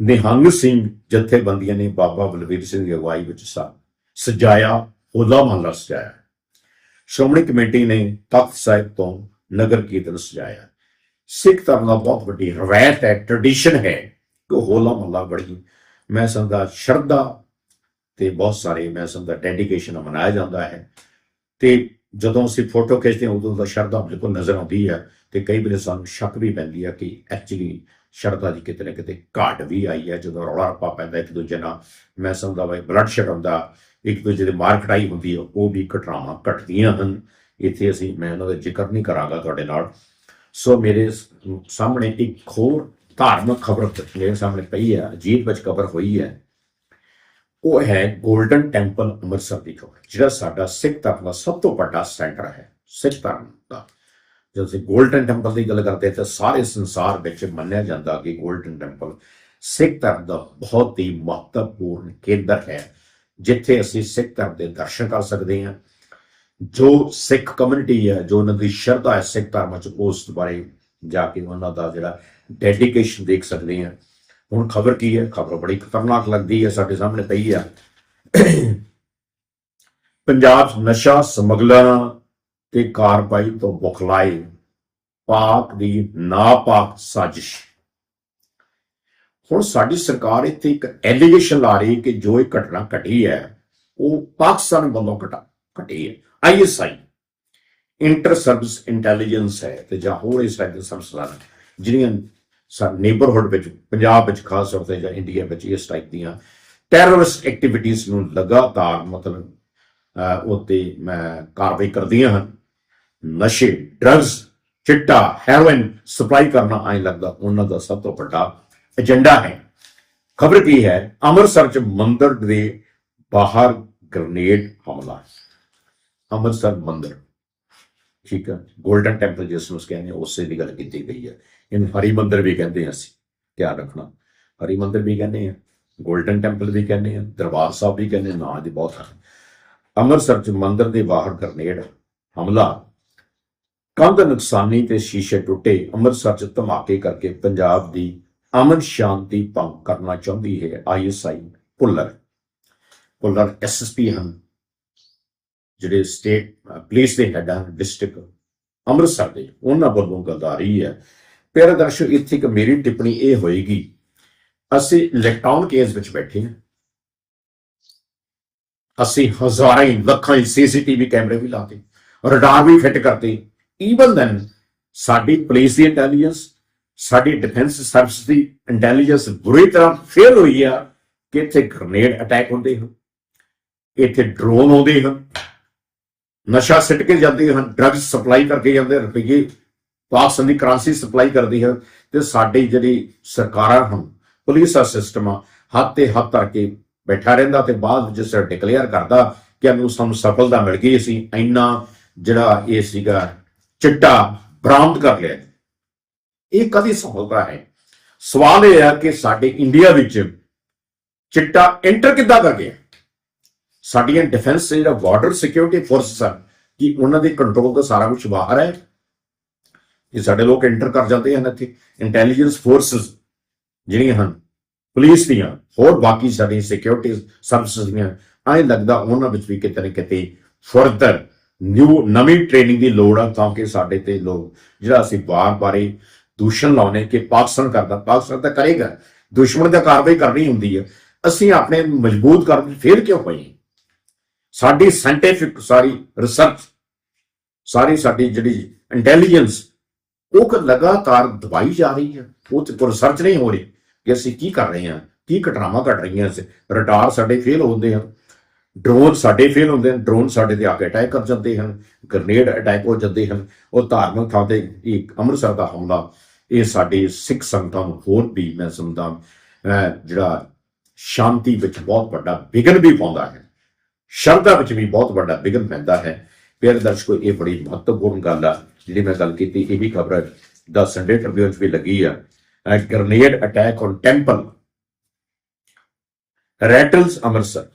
ਨਿਹੰਗ ਸਿੰਘ ਜਥੇਬੰਦੀਆਂ ਨੇ ਬਾਬਾ ਬਲਵੀਰ ਸਿੰਘ ਦੀ ਅਗਵਾਈ ਵਿੱਚ ਸਾ ਸਜਾਇਆ ਹੋਲਾ ਮਹੱਲਾ ਸਜਾਇਆ। ਸ਼੍ਰੋਮਣੀ ਕਮੇਟੀ ਨੇ ਤਖਤ ਸਾਹਿਬ ਤੋਂ ਨਗਰ ਕੀਰਤਨ ਸਜਾਇਆ। ਸਿੱਖ ਧਰਮ ਦਾ ਬਹੁਤ ਵੱਡੀ ਰਵਾਇਤ ਹੈ ਟ੍ਰੈਡੀਸ਼ਨ ਹੈ। ਹੋਲਾ ਮਹੱਲਾ ਬੜੀ ਮੈਂ ਸਮਝਦਾ ਸ਼ਰਧਾ ਤੇ ਬਹੁਤ ਸਾਰੇ ਮੈਂ ਸਮਝਦਾ ਡੈਡੀਕੇਸ਼ਨ ਮਨਾਇਆ ਜਾਂਦਾ ਹੈ। ਤੇ ਜਦੋਂ ਅਸੀਂ ਫੋਟੋ ਖਿੱਚਦੇ ਹਾਂ, ਉਦੋਂ ਦਾ ਸ਼ਰਧਾ ਬਿਲਕੁਲ ਨਜ਼ਰ ਆਉਂਦੀ ਹੈ ਤੇ ਕਈ ਵਾਰ ਸਾਨੂੰ ਸ਼ੱਕ ਵੀ ਪੈਂਦੀ ਹੈ ਕਿ ਐਕਚੁਅਲੀ ਸ਼ਰਧਾ ਦੀ ਕਿਤੇ ਨਾ ਕਿਤੇ ਘਾਟ ਵੀ ਆਈ ਹੈ। ਜਦੋਂ ਰੌਲਾ ਰੱਪਾ ਪੈਂਦਾ, ਇੱਕ ਦੂਜੇ ਨਾਲ ਮੈਂ ਸਮਝਦਾ ਵਾ ਬਲੱਡ ਸ਼ੈਡ ਹੁੰਦਾ, ਇੱਕ ਦੂਜੇ ਦੇ ਮਾਰ ਕਟਾਈ ਹੁੰਦੀ ਹੈ, ਉਹ ਵੀ ਘਟਨਾਵਾਂ ਘਟਦੀਆਂ ਹਨ। ਇੱਥੇ ਅਸੀਂ, ਮੈਂ ਉਹਨਾਂ ਦਾ ਜ਼ਿਕਰ ਨਹੀਂ ਕਰਾਂਗਾ ਤੁਹਾਡੇ ਨਾਲ। ਸੋ ਮੇਰੇ ਸਾਹਮਣੇ ਇੱਕ ਹੋਰ ਧਾਰਮਿਕ ਖਬਰ ਤਸਵੀਰ ਸਾਹਮਣੇ ਪਈ ਹੈ ਅਜੀਬ ਵਿੱਚ ਖਬਰ ਹੋਈ ਹੈ ਉਹ ਹੈ 골ਡਨ ਟੈਂਪਲ ਅੰਮ੍ਰਿਤਸਰ ਦੀ ਖਬਰ, ਜਿਹੜਾ ਸਾਡਾ ਸਿੱਖ ਧਰਮ ਦਾ ਸਭ ਤੋਂ ਵੱਡਾ ਸੈਂਟਰ ਹੈ, ਸਿੱਖ ਧਰਮ ਦਾ। ਜਦੋਂ ਅਸੀਂ 골ਡਨ ਟੈਂਪਲ ਦੀ ਗੱਲ ਕਰਦੇ ਤਾਂ ਸਾਰੇ ਸੰਸਾਰ ਵਿੱਚ ਮੰਨਿਆ ਜਾਂਦਾ ਕਿ 골ਡਨ ਟੈਂਪਲ ਸਿੱਖ ਧਰਮ ਦਾ ਬਹੁਤ ਹੀ ਮਹੱਤਵਪੂਰਨ ਕੇਂਦਰ ਹੈ, ਜਿੱਥੇ ਅਸੀਂ ਸਿੱਖ ਧਰਮ ਦੇ ਦਰਸ਼ਨ ਕਰ ਸਕਦੇ ਹਾਂ। ਜੋ ਸਿੱਖ ਕਮਿਊਨਿਟੀ ਹੈ ਜੋ ਉਹਨਾਂ ਦੀ ਸ਼ਰਧਾ ਹੈ ਸਿੱਖ ਧਰਮ ਵਿੱਚ, ਉਸ ਬਾਰੇ ਜਾ ਕੇ ਉਹਨਾਂ ਦਾ ਜਿਹੜਾ ਡੈਡੀਕੇਸ਼ਨ ਦੇਖ ਸਕਦੇ ਹਾਂ। ਹੁਣ ਖਬਰ ਕੀ ਹੈ? ਖਬਰ ਬੜੀ ਖਤਰਨਾਕ ਲੱਗਦੀ ਹੈ, ਸਾਡੇ ਸਾਹਮਣੇ ਪਈ ਹੈ ਪੰਜਾਬ 'ਚ ਨਸ਼ਾ ਸਮਗਲਰਾਂ ਤੇ ਕਾਰਵਾਈ ਤੋਂ ਬੁਖਲਾਏ ਪਾਕ ਦੀ ਨਾਪਾਕ ਸਾਜ਼ਿਸ਼। ਹੁਣ ਸਾਡੀ ਸਰਕਾਰ ਇੱਥੇ ਇੱਕ ਐਲੀਗੇਸ਼ਨ ਲਾ ਰਹੀ ਕਿ ਜੋ ਇਹ ਘਟਨਾ ਘਟੀ ਹੈ, ਉਹ ਪਾਕਿਸਤਾਨ ਵੱਲੋਂ ਘਟਾ ਘਟੀ ਹੈ। ਆਈਐਸਆਈ ਇੰਟਰ ਸਰਵਿਸ ਇੰਟੈਲੀਜੈਂਸ ਹੈ ਤੇ ਜਾਂ ਹੋਰ ਇਸ ਤਰ੍ਹਾਂ ਦੇ ਸਰਵਿਸਾਂ ਜਿਹੜੀਆਂ ਸਾ ਨੇਬਰਹੁੱਡ ਵਿੱਚ ਪੰਜਾਬ ਵਿੱਚ ਖਾਸ ਤੌਰ ਤੇ ਜਾਂ ਇੰਡੀਆ ਵਿੱਚ ਇਸ ਟਾਈਪ ਦੀਆਂ ਟੈਰਰਿਸਟ ਐਕਟੀਵਿਟੀਜ਼ ਨੂੰ ਲਗਾਤਾਰ ਮਤਲਬ ਅਹ, ਉਹ ਤੇ ਮੈਂ ਕਾਰਵਾਈ ਕਰਦੀਆਂ ਹਨ। ਨਸ਼ੇ ਡਰੱਗਸ ਚਿੱਟਾ ਹੈਰੋਇਨ ਸਪਲਾਈ ਕਰਨਾ ਆਈ ਲੱਗਦਾ ਉਹਨਾਂ ਦਾ ਸਭ ਤੋਂ ਵੱਡਾ ਏਜੰਡਾ ਹੈ। ਖਬਰ ਕੀ ਹੈ? ਅੰਮ੍ਰਿਤਸਰ ਚ ਮੰਦਰ ਦੇ ਬਾਹਰ ਗ੍ਰਨੇਡ ਹਮਲਾ। ਅੰਮ੍ਰਿਤਸਰ ਮੰਦਰ ਠੀਕ ਹੈ 골ਡਨ ਟੈਂਪਲ ਜਿਸ ਨੂੰ ਕਹਿੰਦੇ ਉਸੇ ਦੀ ਗੱਲ ਕੀਤੀ ਗਈ ਹੈ। ਇਹਨੂੰ ਹਰੀ ਮੰਦਰ ਵੀ ਕਹਿੰਦੇ ਆ ਅਸੀਂ, ਧਿਆਨ ਰੱਖਣਾ। ਹਰੀ ਮੰਦਰ ਵੀ ਕਹਿੰਦੇ ਆ ਗੋਲਡਨ ਟੈਂਪਲ ਵੀ ਕਹਿੰਦੇ ਆ ਦਰਬਾਰ ਸਾਹਿਬ ਵੀ ਕਹਿੰਦੇ ਨਾਂ ਦੇ ਬਹੁਤ ਹਨ ਅੰਮ੍ਰਿਤਸਰ ਚ ਮੰਦਰ ਦੇ ਬਾਹਰ ਗਰਨੇਡ, ਹਮਲਾ। ਕੰਧ ਨੁਕਸਾਨੀ ਤੇ ਸ਼ੀਸ਼ੇ ਟੁੱਟੇ, ਅੰਮ੍ਰਿਤਸਰ ਚ ਧਮਾਕੇ ਕਰਕੇ ਪੰਜਾਬ ਦੀ ਅਮਨ ਸ਼ਾਂਤੀ ਭੰਗ ਕਰਨਾ ਚਾਹੁੰਦੀ ਹੈ ਆਈਐਸਆਈ ਪੁੱਲਰ। ਪੁੱਲਰ ਐਸਐਸਪੀ ਹਨ, ਜਿਹੜੇ ਸਟੇਟ ਪੁਲਿਸ ਦੇ ਹੈਡ ਹਨ ਡਿਸਟ੍ਰਿਕਟ ਅੰਮ੍ਰਿਤਸਰ ਦੇ। ਉਹਨਾਂ ਵੱਲੋਂ ਗਲਦਾਰੀ ਹੈ। ਪਿਆਰੇ ਦਰਸ਼ਕ, ਇੱਥੇ ਇੱਕ ਮੇਰੀ ਟਿੱਪਣੀ ਇਹ ਹੋਏਗੀ। ਅਸੀਂ ਇਲੈਕਟ੍ਰੋਨ ਕੇਸ ਵਿੱਚ ਬੈਠੇ ਹਾਂ। ਅਸੀਂ ਹਜ਼ਾਰਾਂ ਹੀ, ਲੱਖਾਂ ਹੀ ਸੀਸੀਟੀਵੀ ਕੈਮਰੇ ਵੀ ਲਾਤੇ ਰਡਾਰ ਵੀ ਫਿੱਟ ਕਰਤੇ ਈਵਨ ਦੈਨ ਸਾਡੀ ਪੁਲਿਸ ਦੀ ਇੰਟੈਲੀਜੈਂਸ ਸਾਡੀ ਡਿਫੈਂਸ ਸਰਵਿਸ ਦੀ ਇੰਟੈਲੀਜੈਂਸ ਬੁਰੀ ਤਰ੍ਹਾਂ ਫੇਲ ਹੋਈ ਆ ਕਿ ਇੱਥੇ ਗ੍ਰਨੇਡ ਅਟੈਕ ਹੁੰਦੇ ਹਨ, ਇੱਥੇ ਡਰੋਨ ਆਉਂਦੇ ਹਨ, ਨਸ਼ਾ ਸਿੱਟ ਕੇ ਜਾਂਦੇ ਹਨ ਡਰੱਗਸ ਸਪਲਾਈ ਕਰਕੇ ਜਾਂਦੇ ਰੁਪਈਏ ਪਾਕਿਸਤਾਨ ਦੀ ਕਰੰਸੀ ਸਪਲਾਈ ਕਰਦੀ ਹੈ ਤੇ ਸਾਡੀ ਜਿਹੜੀ ਸਰਕਾਰਾਂ ਹਨ, ਪੁਲਿਸ ਦਾ ਸਿਸਟਮ ਆ, ਹੱਥ ਤੇ ਹੱਥ ਧਰ ਕੇ ਬੈਠਾ ਰਹਿੰਦਾ ਤੇ ਬਾਅਦ ਵਿੱਚ ਸਰ ਡਿਕਲੇਅਰ ਕਰਦਾ ਕਿ ਅਨੂੰ ਸਾਨੂੰ ਸਫਲਤਾ ਮਿਲ ਗਈ, ਅਸੀਂ ਇੰਨਾ ਜਿਹੜਾ ਇਹ ਸੀਗਾ ਚਿੱਟਾ ਬਰਾਮਦ ਕਰ ਲਿਆ। ਇਹ ਕਦੀ ਸਫਲਤਾ ਹੈ? ਸਵਾਲ ਇਹ ਹੈ ਕਿ ਸਾਡੇ ਇੰਡੀਆ ਵਿੱਚ ਚਿੱਟਾ ਐਂਟਰ ਕਿੱਦਾਂ ਕਰ ਗਿਆ? ਸਾਡੀਆਂ ਡਿਫੈਂਸ ਜਿਹੜਾ ਬਾਰਡਰ ਸਿਕਿਉਰਿਟੀ ਫੋਰਸਸ ਆ, ਕਿ ਉਹਨਾਂ ਦੇ ਕੰਟਰੋਲ ਤੋਂ ਸਾਰਾ ਕੁਝ ਬਾਹਰ ਹੈ? ਕਿ ਸਾਡੇ ਲੋਕ ਐਂਟਰ ਕਰ ਜਾਂਦੇ ਹਨ ਇੱਥੇ। ਇੰਟੈਲੀਜੈਂਸ ਫੋਰਸਸ ਜਿਹੜੀਆਂ ਹਨ ਪੁਲਿਸ ਦੀਆਂ, ਹੋਰ ਬਾਕੀ ਸਾਡੀ ਸਿਕਿਉਰਿਟੀ ਸਰਵਿਸਿਜ਼ ਦੀਆਂ, ਐਂ ਲੱਗਦਾ ਉਹਨਾਂ ਵਿੱਚ ਵੀ ਕਿਤੇ ਨਾ ਕਿਤੇ ਫਰਦਰ ਨਿਊ ਨਵੀਂ ਟ੍ਰੇਨਿੰਗ ਦੀ ਲੋੜ ਆ ਤਾਂ ਕਿ ਸਾਡੇ ਤੇ ਲੋਕ, ਜਿਹੜਾ ਅਸੀਂ ਬਾਰ ਬਾਰੇ ਦੂਸ਼ਣ ਲਾਉਨੇ ਕਿ ਪਾਕਿਸਤਾਨ ਕਰਦਾ, ਪਾਕਿਸਤਾਨ ਤਾਂ ਕਰੇਗਾ, ਦੁਸ਼ਮਣ ਦਾ ਕਾਰਵਾਈ ਕਰਨੀ ਹੁੰਦੀ ਹੈ ਅਸੀਂ ਆਪਣੇ ਮਜ਼ਬੂਤ ਕਰਨ ਫੇਰ ਕਿਉਂ ਪਈ ਸਾਡੀ ਸਾਇੰਟੀਫਿਕ ਸਾਰੀ ਰਿਸਰਚ ਸਾਰੀ ਸਾਡੀ ਜਿਹੜੀ ਇੰਟੈਲੀਜੈਂਸ ਉਹ ਕ ਲਗਾਤਾਰ ਦਬਾਈ ਜਾ ਰਹੀ ਹੈ। ਉਹ ਤੇ ਰਿਸਰਚ ਨਹੀਂ ਹੋ ਰਹੀ ਕਿ ਅਸੀਂ ਕੀ ਕਰ ਰਹੇ ਹਾਂ, ਕੀ ਘਟਨਾਵਾਂ ਘਟ ਰਹੀਆਂ ਸੀ। ਰਡਾਰ ਸਾਡੇ ਫੇਲ ਹੁੰਦੇ ਹਨ। ਡਰੋਨ ਸਾਡੇ ਫੇਲ ਹੁੰਦੇ ਹਨ। ਡਰੋਨ ਸਾਡੇ ਤੇ ਆ ਕੇ ਅਟੈਕ ਕਰ ਜਾਂਦੇ ਹਨ। ਗ੍ਰਨੇਡ ਅਟੈਕ ਹੋ ਜਾਂਦੇ ਹਨ। ਉਹ ਧਾਰਮਿਕ ਥਾਂ ਤੇ ਇੱਕ ਅੰਮ੍ਰਿਤਸਰ ਦਾ ਹਮਲਾ। ਇਹ ਸਾਡੇ ਸਿੱਖ ਸੰਗਤਾਂ ਨੂੰ ਹੋਰ ਵੀ ਮੈਂ ਸਮਝਦਾ ਜਿਹੜਾ ਸ਼ਾਂਤੀ ਵਿੱਚ ਬਹੁਤ ਵੱਡਾ ਵਿਗਨ ਵੀ ਪਾਉਂਦਾ ਹੈ। ਸ਼ਰਧਾ ਵਿੱਚ ਵੀ ਬਹੁਤ ਵੱਡਾ ਵਿਗਨ ਪੈਂਦਾ ਹੈ। ਪਿਆਰੇ ਦਰਸ਼ਕੋ, ਇਹ ਬੜੀ ਮਹੱਤਵਪੂਰਨ ਗੱਲ ਆ। ਜਿਹੜੀ ਮੈਂ ਗੱਲ ਕੀਤੀ, ਇਹ ਵੀ ਖਬਰ ਦਾ ਸੰਡੇ ਟ੍ਰਿਬਿਊਨ 'ਚ ਵੀ ਲੱਗੀ ਆ। Grenade attack on temple rattles Amritsar.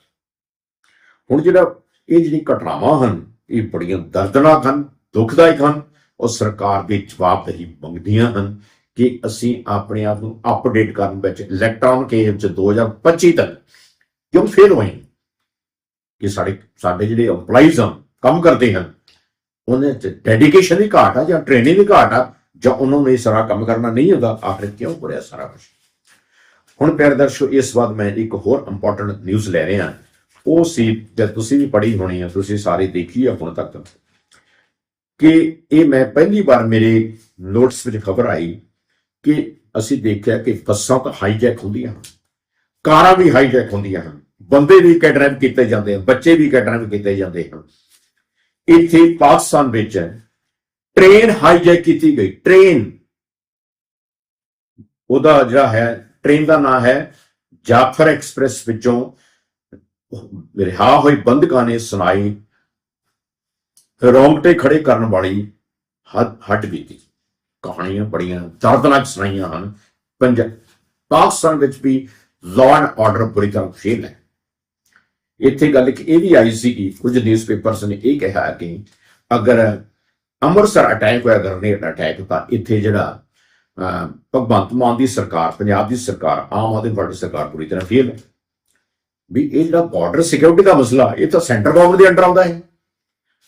ਹੁਣ ਜਿਹੜਾ ਇਹ ਜਿਹੜੀ ਘਟਨਾਵਾਂ ਹਨ, ਇਹ ਬੜੀਆਂ ਦਰਦਨਾਕ ਹਨ, ਦੁਖਦਾਇਕ ਹਨ, ਉਹ ਸਰਕਾਰ ਦੇ ਜਵਾਬਦੇਹੀ ਮੰਗਦੀਆਂ ਹਨ ਕਿ ਅਸੀਂ ਆਪਣੇ ਆਪ ਨੂੰ ਅਪਡੇਟ ਕਰਨ ਵਿੱਚ ਇਲੈਕਟ੍ਰੋਨ ਕੇਜ ਚ 2025 ਤੱਕ ਕਿਉਂ ਫੇਲ ਹੋਏ? ਕਿ ਸਾਡੇ ਸਾਡੇ ਜਿਹੜੇ EMPLOYEES ਹਨ ਕੰਮ ਕਰਦੇ ਹਨ ਉਹਨਾਂ ਚ ਡੈਡੀਕੇਸ਼ਨ ਦੀ ਘਾਟ ਆ ਜਾਂ ਟ੍ਰੇਨਿੰਗ ਦੀ ਘਾਟ ਆ, ਜਾਂ ਉਹਨਾਂ ਨੂੰ ਇਹ ਸਾਰਾ ਕੰਮ ਕਰਨਾ ਨਹੀਂ ਹੁੰਦਾ ਆਖਰ ਕਿਉਂ ਹੋ ਸਾਰਾ ਕੁਝ ਹੁਣ ਪਿਆਰੇ ਦਰਸ਼ਕੋ, ਇਸ ਵਾਰ ਮੈਂ ਇੱਕ ਹੋਰ ਇੰਪੋਰਟੈਂਟ ਨਿਊਜ਼ ਲੈ ਰਿਹਾ। ਉਹ ਸੀ, ਜੇ ਤੁਸੀਂ ਵੀ ਪੜ੍ਹੀ ਹੋਣੀ ਹੈ ਤੁਸੀਂ ਸਾਰੇ ਦੇਖੀ ਆ ਹੁਣ ਤੱਕ, ਕਿ ਇਹ ਮੈਂ ਪਹਿਲੀ ਵਾਰ ਮੇਰੇ ਨੋਟਸ ਵਿੱਚ ਖਬਰ ਆਈ ਕਿ ਅਸੀਂ ਦੇਖਿਆ ਕਿ ਬੱਸਾਂ ਤਾਂ ਹਾਈਜੈਕ ਹੁੰਦੀਆਂ ਹਨ, ਕਾਰਾਂ ਵੀ ਹਾਈਜੈਕ ਹੁੰਦੀਆਂ ਹਨ, ਬੰਦੇ ਵੀ ਕਿਡਨੈਪ ਕੀਤੇ ਜਾਂਦੇ ਹਨ, ਬੱਚੇ ਵੀ ਕਿਡਨੈਪ ਕੀਤੇ ਜਾਂਦੇ ਹਨ। ਇੱਥੇ ਪਾਕਿਸਤਾਨ ਵਿੱਚ ਟ੍ਰੇਨ ਹਾਈਜੈਕ ਕੀਤੀ ਗਈ। ਟ੍ਰੇਨ ਉਹਦਾ ਜਿਹੜਾ ਹੈ ਟ੍ਰੇਨ ਦਾ ਨਾਮ ਹੈ ਜਾਫਰ ਐਕਸਪ੍ਰੈਸ ਵਿੱਚੋਂ ਰਿਹਾ ਹੋਏ ਬੰਦਕਾਂ ਨੇ ਸੁਣਾਈ, ਰੌਂਗਟੇ ਖੜੇ ਕਰਨ ਵਾਲੀ ਹੱਦ ਹੱਟ ਬੀਤੀ ਕਹਾਣੀਆਂ ਬੜੀਆਂ ਦਰਦਨਾਕ ਸੁਣਾਈਆਂ ਹਨ। ਪੰਜਾਬ ਪਾਕਿਸਤਾਨ ਵਿੱਚ ਵੀ ਲਾਅ ਐਂਡ ਆਰਡਰ ਬੁਰੀ ਤਰ੍ਹਾਂ ਫੇਲ ਹੈ। ਇੱਥੇ ਗੱਲ ਕਿ ਇਹ ਵੀ ਆਈ ਸੀਗੀ ਕਿ ਕੁਝ ਨਿਊਜ਼ਪੇਪਰਸ ਨੇ ਇਹ ਕਿਹਾ ਕਿ ਅਗਰ ਅੰਮ੍ਰਿਤਸਰ ਅਟੈਕ ਹੋਇਆ ਗ੍ਰਨੇਡ ਅਟੈਕ ਤਾਂ ਇੱਥੇ ਜਿਹੜਾ ਭਗਵੰਤ ਮਾਨ ਦੀ ਸਰਕਾਰ, ਪੰਜਾਬ ਦੀ ਸਰਕਾਰ, ਆਮ ਆਦਮੀ ਪਾਰਟੀ ਸਰਕਾਰ ਪੂਰੀ ਤਰ੍ਹਾਂ ਫੇਲ ਹੈ। ਵੀ ਇਹ ਜਿਹੜਾ ਬਾਰਡਰ ਸਿਕਿਉਰਿਟੀ ਦਾ ਮਸਲਾ, ਇਹ ਤਾਂ ਸੈਂਟਰ ਗਵਰਨਮੈਂਟ ਦੇ ਅੰਡਰ ਆਉਂਦਾ ਹੈ।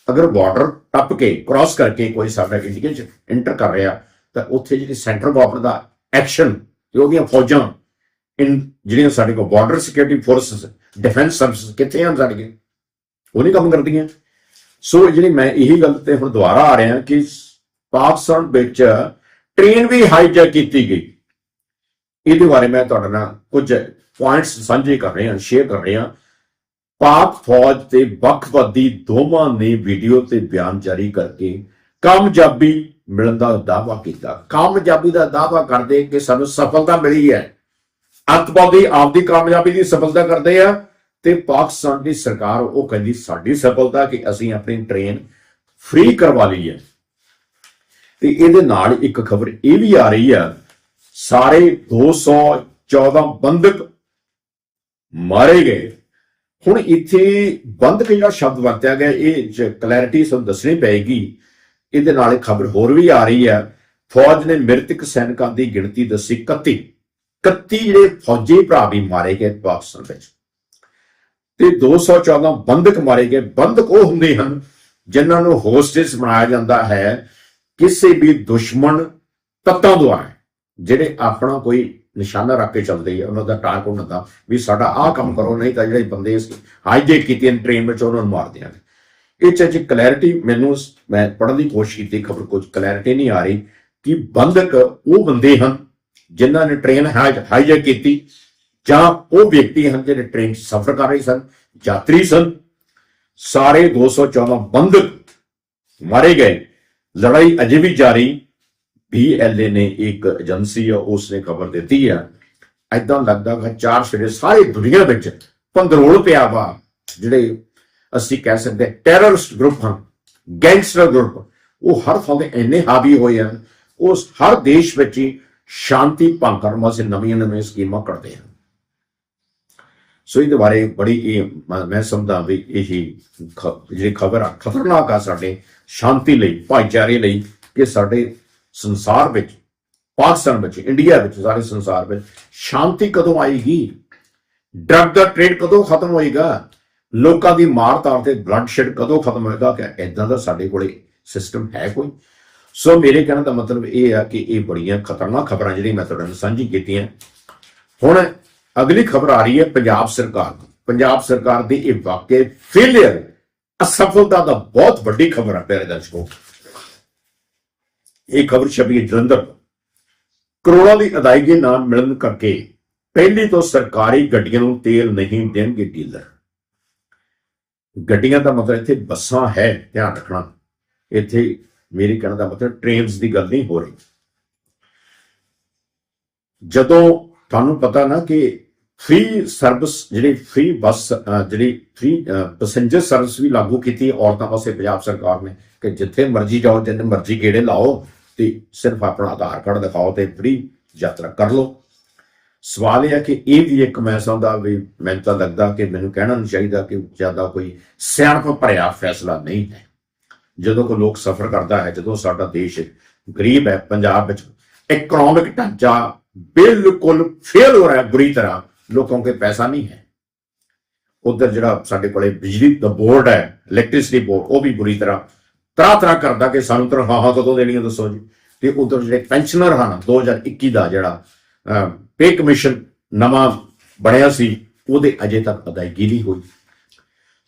ਅਗਰ ਬਾਰਡਰ ਟੱਪ ਕੇ ਕ੍ਰਾਸ ਕਰਕੇ ਕੋਈ ਸਾਡਾ ਇੰਡੀਆ ਚ ਐਂਟਰ ਕਰ ਰਿਹਾ, ਤਾਂ ਉੱਥੇ ਜਿਹੜੀ ਸੈਂਟਰ ਗਵਰਨਮੈਂਟ ਦਾ ਐਕਸ਼ਨ ਤੇ ਉਹਦੀਆਂ ਫੌਜਾਂ ਇਨ ਜਿਹੜੀਆਂ ਸਾਡੇ ਕੋਲ border security forces defence service ਕਿੱਥੇ ਹਨ ਸਾਡੇ ਕੋਲ? ਉਹ ਨਹੀਂ ਕੰਮ ਕਰਦੀਆਂ। ਸੋ ਜਿਹੜੀ ਮੈਂ ਇਹੀ ਗੱਲ ਤੇ ਹੁਣ ਦੁਬਾਰਾ ਆ ਰਿਹਾ ਕਿ ਪਾਕਿਸਤਾਨ ਵਿੱਚ ਟ੍ਰੇਨ ਵੀ ਹਾਈਜੈਕ ਕੀਤੀ ਗਈ। ਇਹਦੇ ਬਾਰੇ ਮੈਂ ਤੁਹਾਡੇ ਨਾਲ ਕੁਝ ਪੁਆਇੰਟਸ ਸਾਂਝੇ ਕਰ ਰਿਹਾ ਸ਼ੇਅਰ ਕਰ ਰਿਹਾ। ਪਾਕ ਫੌਜ ਤੇ ਵੱਖਵਾਦੀ ਦੋਵਾਂ ਨੇ ਵੀਡੀਓ ਤੇ ਬਿਆਨ ਜਾਰੀ ਕਰਕੇ ਕਾਮਯਾਬੀ ਮਿਲਣ ਦਾ ਦਾਅਵਾ ਕੀਤਾ। ਕਾਮਯਾਬੀ ਦਾ ਦਾਅਵਾ ਕਰਦੇ ਕਿ ਸਾਨੂੰ ਸਫਲਤਾ ਮਿਲੀ ਹੈ। ਅੱਤਵਾਦੀ ਆਪਦੀ ਕਾਮਯਾਬੀ ਦੀ ਸਫਲਤਾ ਕਰਦੇ ਆ ਤੇ ਪਾਕਿਸਤਾਨ ਦੀ ਸਰਕਾਰ ਉਹ ਕਹਿੰਦੀ ਸਾਡੀ ਸਫਲਤਾ ਕਿ ਅਸੀਂ ਆਪਣੀ ਟ੍ਰੇਨ ਫ੍ਰੀ ਕਰਵਾ ਲਈ ਹੈ। ਤੇ ਇਹਦੇ ਨਾਲ ਇੱਕ ਖਬਰ ਇਹ ਵੀ ਆ ਰਹੀ ਆ, ਸਾਰੇ 214 ਬੰਦਕ ਮਾਰੇ ਗਏ। ਹੁਣ ਇੱਥੇ ਬੰਦਕ ਜਿਹੜਾ ਸ਼ਬਦ ਵਰਤਿਆ ਗਿਆ, ਇਹ ਕਲੈਰਿਟੀ ਸਾਨੂੰ ਦੱਸਣੀ ਪਏਗੀ। ਇਹਦੇ ਨਾਲ ਖਬਰ ਹੋਰ ਵੀ ਆ ਰਹੀ ਹੈ ਫੌਜ ਨੇ ਮ੍ਰਿਤਕ ਸੈਨਿਕਾਂ ਦੀ ਗਿਣਤੀ ਦੱਸੀ 31 31 ਜਿਹੜੇ ਫੌਜੀ ਭਰਾ ਵੀ ਮਾਰੇ ਗਏ ਪਾਕਿਸਤਾਨ ਵਿੱਚ। ਤੇ 214 ਬੰਦਕ ਮਾਰੇ ਗਏ। ਬੰਦਕ ਉਹ ਹੁੰਦੇ ਹਨ ਜਿਨ੍ਹਾਂ ਨੂੰ ਹੋਸਟੇਜ ਬਣਾਇਆ ਜਾਂਦਾ ਹੈ। ਕਿਸੇ ਵੀ ਦੁਸ਼ਮਣ ਤੱਤਾਂ ਦੁਆਰਾ ਜਿਹੜੇ ਆਪਣਾ ਕੋਈ ਨਿਸ਼ਾਨਾ ਰੱਖ ਕੇ ਚੱਲਦੇ ਆ, ਉਹਨਾਂ ਦਾ ਟਾਰਗੇਟ ਹੁੰਦਾ ਵੀ ਸਾਡਾ ਆਹ ਕੰਮ ਕਰੋ, ਨਹੀਂ ਤਾਂ ਜਿਹੜੇ ਬੰਦੇ ਹਾਈਜੈਕ ਕੀਤੇ ਨੇ ਟ੍ਰੇਨ ਵਿੱਚ, ਉਹਨਾਂ ਨੂੰ ਮਾਰ ਦਿਆਂਗੇ। ਇਹ ਚ ਜੀ ਕਲੈਰਿਟੀ ਮੈਨੂੰ ਮੈਂ ਪੜ੍ਹਨ ਦੀ ਕੋਸ਼ਿਸ਼ ਕੀਤੀ, ਖਬਰ ਕੁਝ ਕਲੈਰਿਟੀ ਨਹੀਂ ਆ ਰਹੀ ਕਿ ਬੰਦਕ ਉਹ ਬੰਦੇ ਹਨ ਜਿਨ੍ਹਾਂ ਨੇ ਟ੍ਰੇਨ ਹਾਈਜੈਕ ਕੀਤੀ, ਜਾਂ ਉਹ ਵਿਅਕਤੀ ਹਨ ਜਿਹੜੇ ਟ੍ਰੇਨ ਸਫ਼ਰ ਕਰ ਰਹੇ ਸਨ, ਯਾਤਰੀ ਸਨ, ਸਾਰੇ 214 ਬੰਦਕ ਮਾਰੇ ਗਏ। ਲੜਾਈ ਅਜੇ ਵੀ ਜਾਰੀ। ਬੀਐਲਏ ਨੇ ਇੱਕ ਏਜੰਸੀ ਆ, ਉਸ ਨੇ ਖਬਰ ਦਿੱਤੀ ਆ। ਐਦਾਂ ਲੱਗਦਾ ਕਿ ਚਾਰ ਸਵੇਰੇ ਸਾਰੀ ਦੁਨੀਆ ਵਿੱਚ ਪੰਦਰੋਲ ਪਿਆ ਵਾ। ਜਿਹੜੇ ਅਸੀਂ ਕਹਿ ਸਕਦੇ ਟੈਰਰਿਸਟ ਗਰੁੱਪ ਹਨ ਗੈਂਗਸਟਰ ਗਰੁੱਪ ਉਹ ਹਰ ਥਾਂ ਤੇ ਇੰਨੇ ਹਾਵੀ ਹੋਏ ਹਨ, ਉਸ ਹਰ ਦੇਸ਼ ਵਿੱਚ ਹੀ ਸ਼ਾਂਤੀ ਭੰਗ ਕਰਨ ਵਾਸਤੇ ਨਵੀਆਂ ਨਵੀਆਂ ਸਕੀਮਾਂ ਕੱਢਦੇ ਹਨ। ਸੋ ਇਹਦੇ ਬਾਰੇ ਬੜੀ ਇਹ ਮੈਂ- ਸਮਝਦਾ ਵੀ ਇਹ ਜਿਹੜੀ ਖਬਰ ਆ, ਖਤਰਨਾਕ ਆ ਸਾਡੇ ਸ਼ਾਂਤੀ ਲਈ, ਭਾਈਚਾਰੇ ਲਈ ਕਿ ਸਾਡੇ ਸੰਸਾਰ ਵਿੱਚ, ਪਾਕਿਸਤਾਨ ਵਿੱਚ, ਇੰਡੀਆ ਵਿੱਚ, ਸਾਰੇ ਸੰਸਾਰ ਵਿੱਚ ਸ਼ਾਂਤੀ ਕਦੋਂ ਆਏਗੀ? ਡਰਗ ਦਾ ਟ੍ਰੇਡ ਕਦੋਂ ਖਤਮ ਹੋਏਗਾ? ਲੋਕਾਂ ਦੀ ਮਾਰ ਤਾਰ ਤੇ ਬਲੱਡ ਸ਼ੈਡ ਕਦੋਂ ਖਤਮ ਹੋਏਗਾ? ਕਿ ਇਦਾਂ ਦਾ ਸਾਡੇ ਕੋਲੇ ਸਿਸਟਮ ਹੈ ਕੋਈ? ਸੋ ਮੇਰੇ ਕਹਿਣ ਦਾ ਮਤਲਬ ਇਹ ਆ ਕਿ ਇਹ ਬੜੀਆਂ ਖਤਰਨਾਕ ਖਬਰਾਂ ਜਿਹੜੀਆਂ ਮੈਂ ਤੁਹਾਡੇ ਨਾਲ ਸਾਂਝੀ ਕੀਤੀਆਂ। ਹੁਣ ਅਗਲੀ ਖਬਰ ਆ ਰਹੀ ਹੈ ਪੰਜਾਬ ਸਰਕਾਰ ਦੀ। ਪੰਜਾਬ ਸਰਕਾਰ ਦੀ ਇਹ ਵਾਕਿਆ ਫੇਲਿਅਰ ਅਸਫਲਤਾ ਦਾ ਬਹੁਤ ਵੱਡੀ ਖਬਰ ਹੈ ਪਿਆਰੇ ਦਰਸ਼ਕੋ। ਇਹ ਖਬਰ ਛਪੀ ਹੈ ਜਲੰਧਰ ਕਰੋੜਾਂ ਦੀ ਅਦਾਇਗੀ ਨਾ ਮਿਲਣ ਕਰਕੇ ਪਹਿਲੀ ਤੋਂ ਸਰਕਾਰੀ ਗੱਡੀਆਂ ਨੂੰ ਤੇਲ ਨਹੀਂ ਦੇਣਗੇ ਡੀਲਰ। ਗੱਡੀਆਂ ਦਾ ਮਤਲਬ ਇੱਥੇ ਬੱਸਾਂ ਹੈ, ਧਿਆਨ ਰੱਖਣਾ। ਇੱਥੇ ਮੇਰੇ ਕਹਿਣ ਦਾ ਮਤਲਬ ਟ੍ਰੇਨਸ ਦੀ ਗੱਲ ਨਹੀਂ ਹੋ ਰਹੀ। ਜਦੋਂ ਤੁਹਾਨੂੰ ਪਤਾ ਨਾ ਕਿ ਫ੍ਰੀ ਸਰਵਿਸ ਜਿਹੜੀ ਫ੍ਰੀ ਬੱਸ ਜਿਹੜੀ ਫ੍ਰੀ ਪੈਸੇਂਜਰ ਸਰਵਿਸ ਵੀ ਲਾਗੂ ਕੀਤੀ ਔਰਤਾਂ ਵਾਸਤੇ ਪੰਜਾਬ ਸਰਕਾਰ ਨੇ ਕਿ ਜਿੱਥੇ ਮਰਜ਼ੀ ਜਾਓ, ਜਿੰਨੇ ਮਰਜ਼ੀ ਗੇੜੇ ਲਾਓ ਤੇ ਸਿਰਫ ਆਪਣਾ ਆਧਾਰ ਕਾਰਡ ਦਿਖਾਓ ਤੇ ਫ੍ਰੀ ਯਾਤਰਾ ਕਰ ਲਓ। ਸਵਾਲ ਇਹ ਹੈ ਕਿ ਇਹ ਵੀ ਇੱਕ ਮੈਂ ਸਮਝਦਾ ਵੀ ਮੈਨੂੰ ਤਾਂ ਲੱਗਦਾ ਕਿ ਮੈਨੂੰ ਕਹਿਣਾ ਨਹੀਂ ਚਾਹੀਦਾ ਕਿ ਜ਼ਿਆਦਾ ਕੋਈ ਸਿਆਣਪ ਭਰਿਆ ਫੈਸਲਾ ਨਹੀਂ ਹੈ। ਜਦੋਂ ਕੋਈ ਲੋਕ ਸਫ਼ਰ ਕਰਦਾ ਹੈ, ਜਦੋਂ ਸਾਡਾ ਦੇਸ਼ ਗਰੀਬ ਹੈ, ਪੰਜਾਬ ਵਿੱਚ ਇਕਨੋਮਿਕ ਢਾਂਚਾ ਬਿਲਕੁਲ ਫੇਲ ਹੋ ਰਿਹਾ ਬੁਰੀ ਤਰ੍ਹਾਂ, ਲੋਕਾਂ ਕੋਲ ਪੈਸਾ ਨਹੀਂ ਹੈ। ਉਧਰ ਜਿਹੜਾ ਸਾਡੇ ਕੋਲੇ ਬਿਜਲੀ ਦਾ ਬੋਰਡ ਹੈ ਇਲੈਕਟ੍ਰਿਸਿਟੀ ਬੋਰਡ ਉਹ ਵੀ ਬੁਰੀ ਤਰ੍ਹਾਂ ਤਰਾ ਤਰਾ ਕਰਦਾ ਕਿ ਸਾਨੂੰ ਤਨਖਾਹਾਂ ਕਦੋਂ ਦੇਣੀਆਂ, ਦੱਸੋ ਜੀ। ਤੇ ਉਧਰ ਜਿਹੜੇ ਪੈਨਸ਼ਨਰ ਹਨ 2021 ਦਾ ਜਿਹੜਾ ਪੇ ਕਮਿਸ਼ਨ ਨਵਾਂ ਬਣਿਆ ਸੀ, ਉਹਦੇ ਅਜੇ ਤੱਕ ਅਦਾਇਗੀ ਨਹੀਂ ਹੋਈ।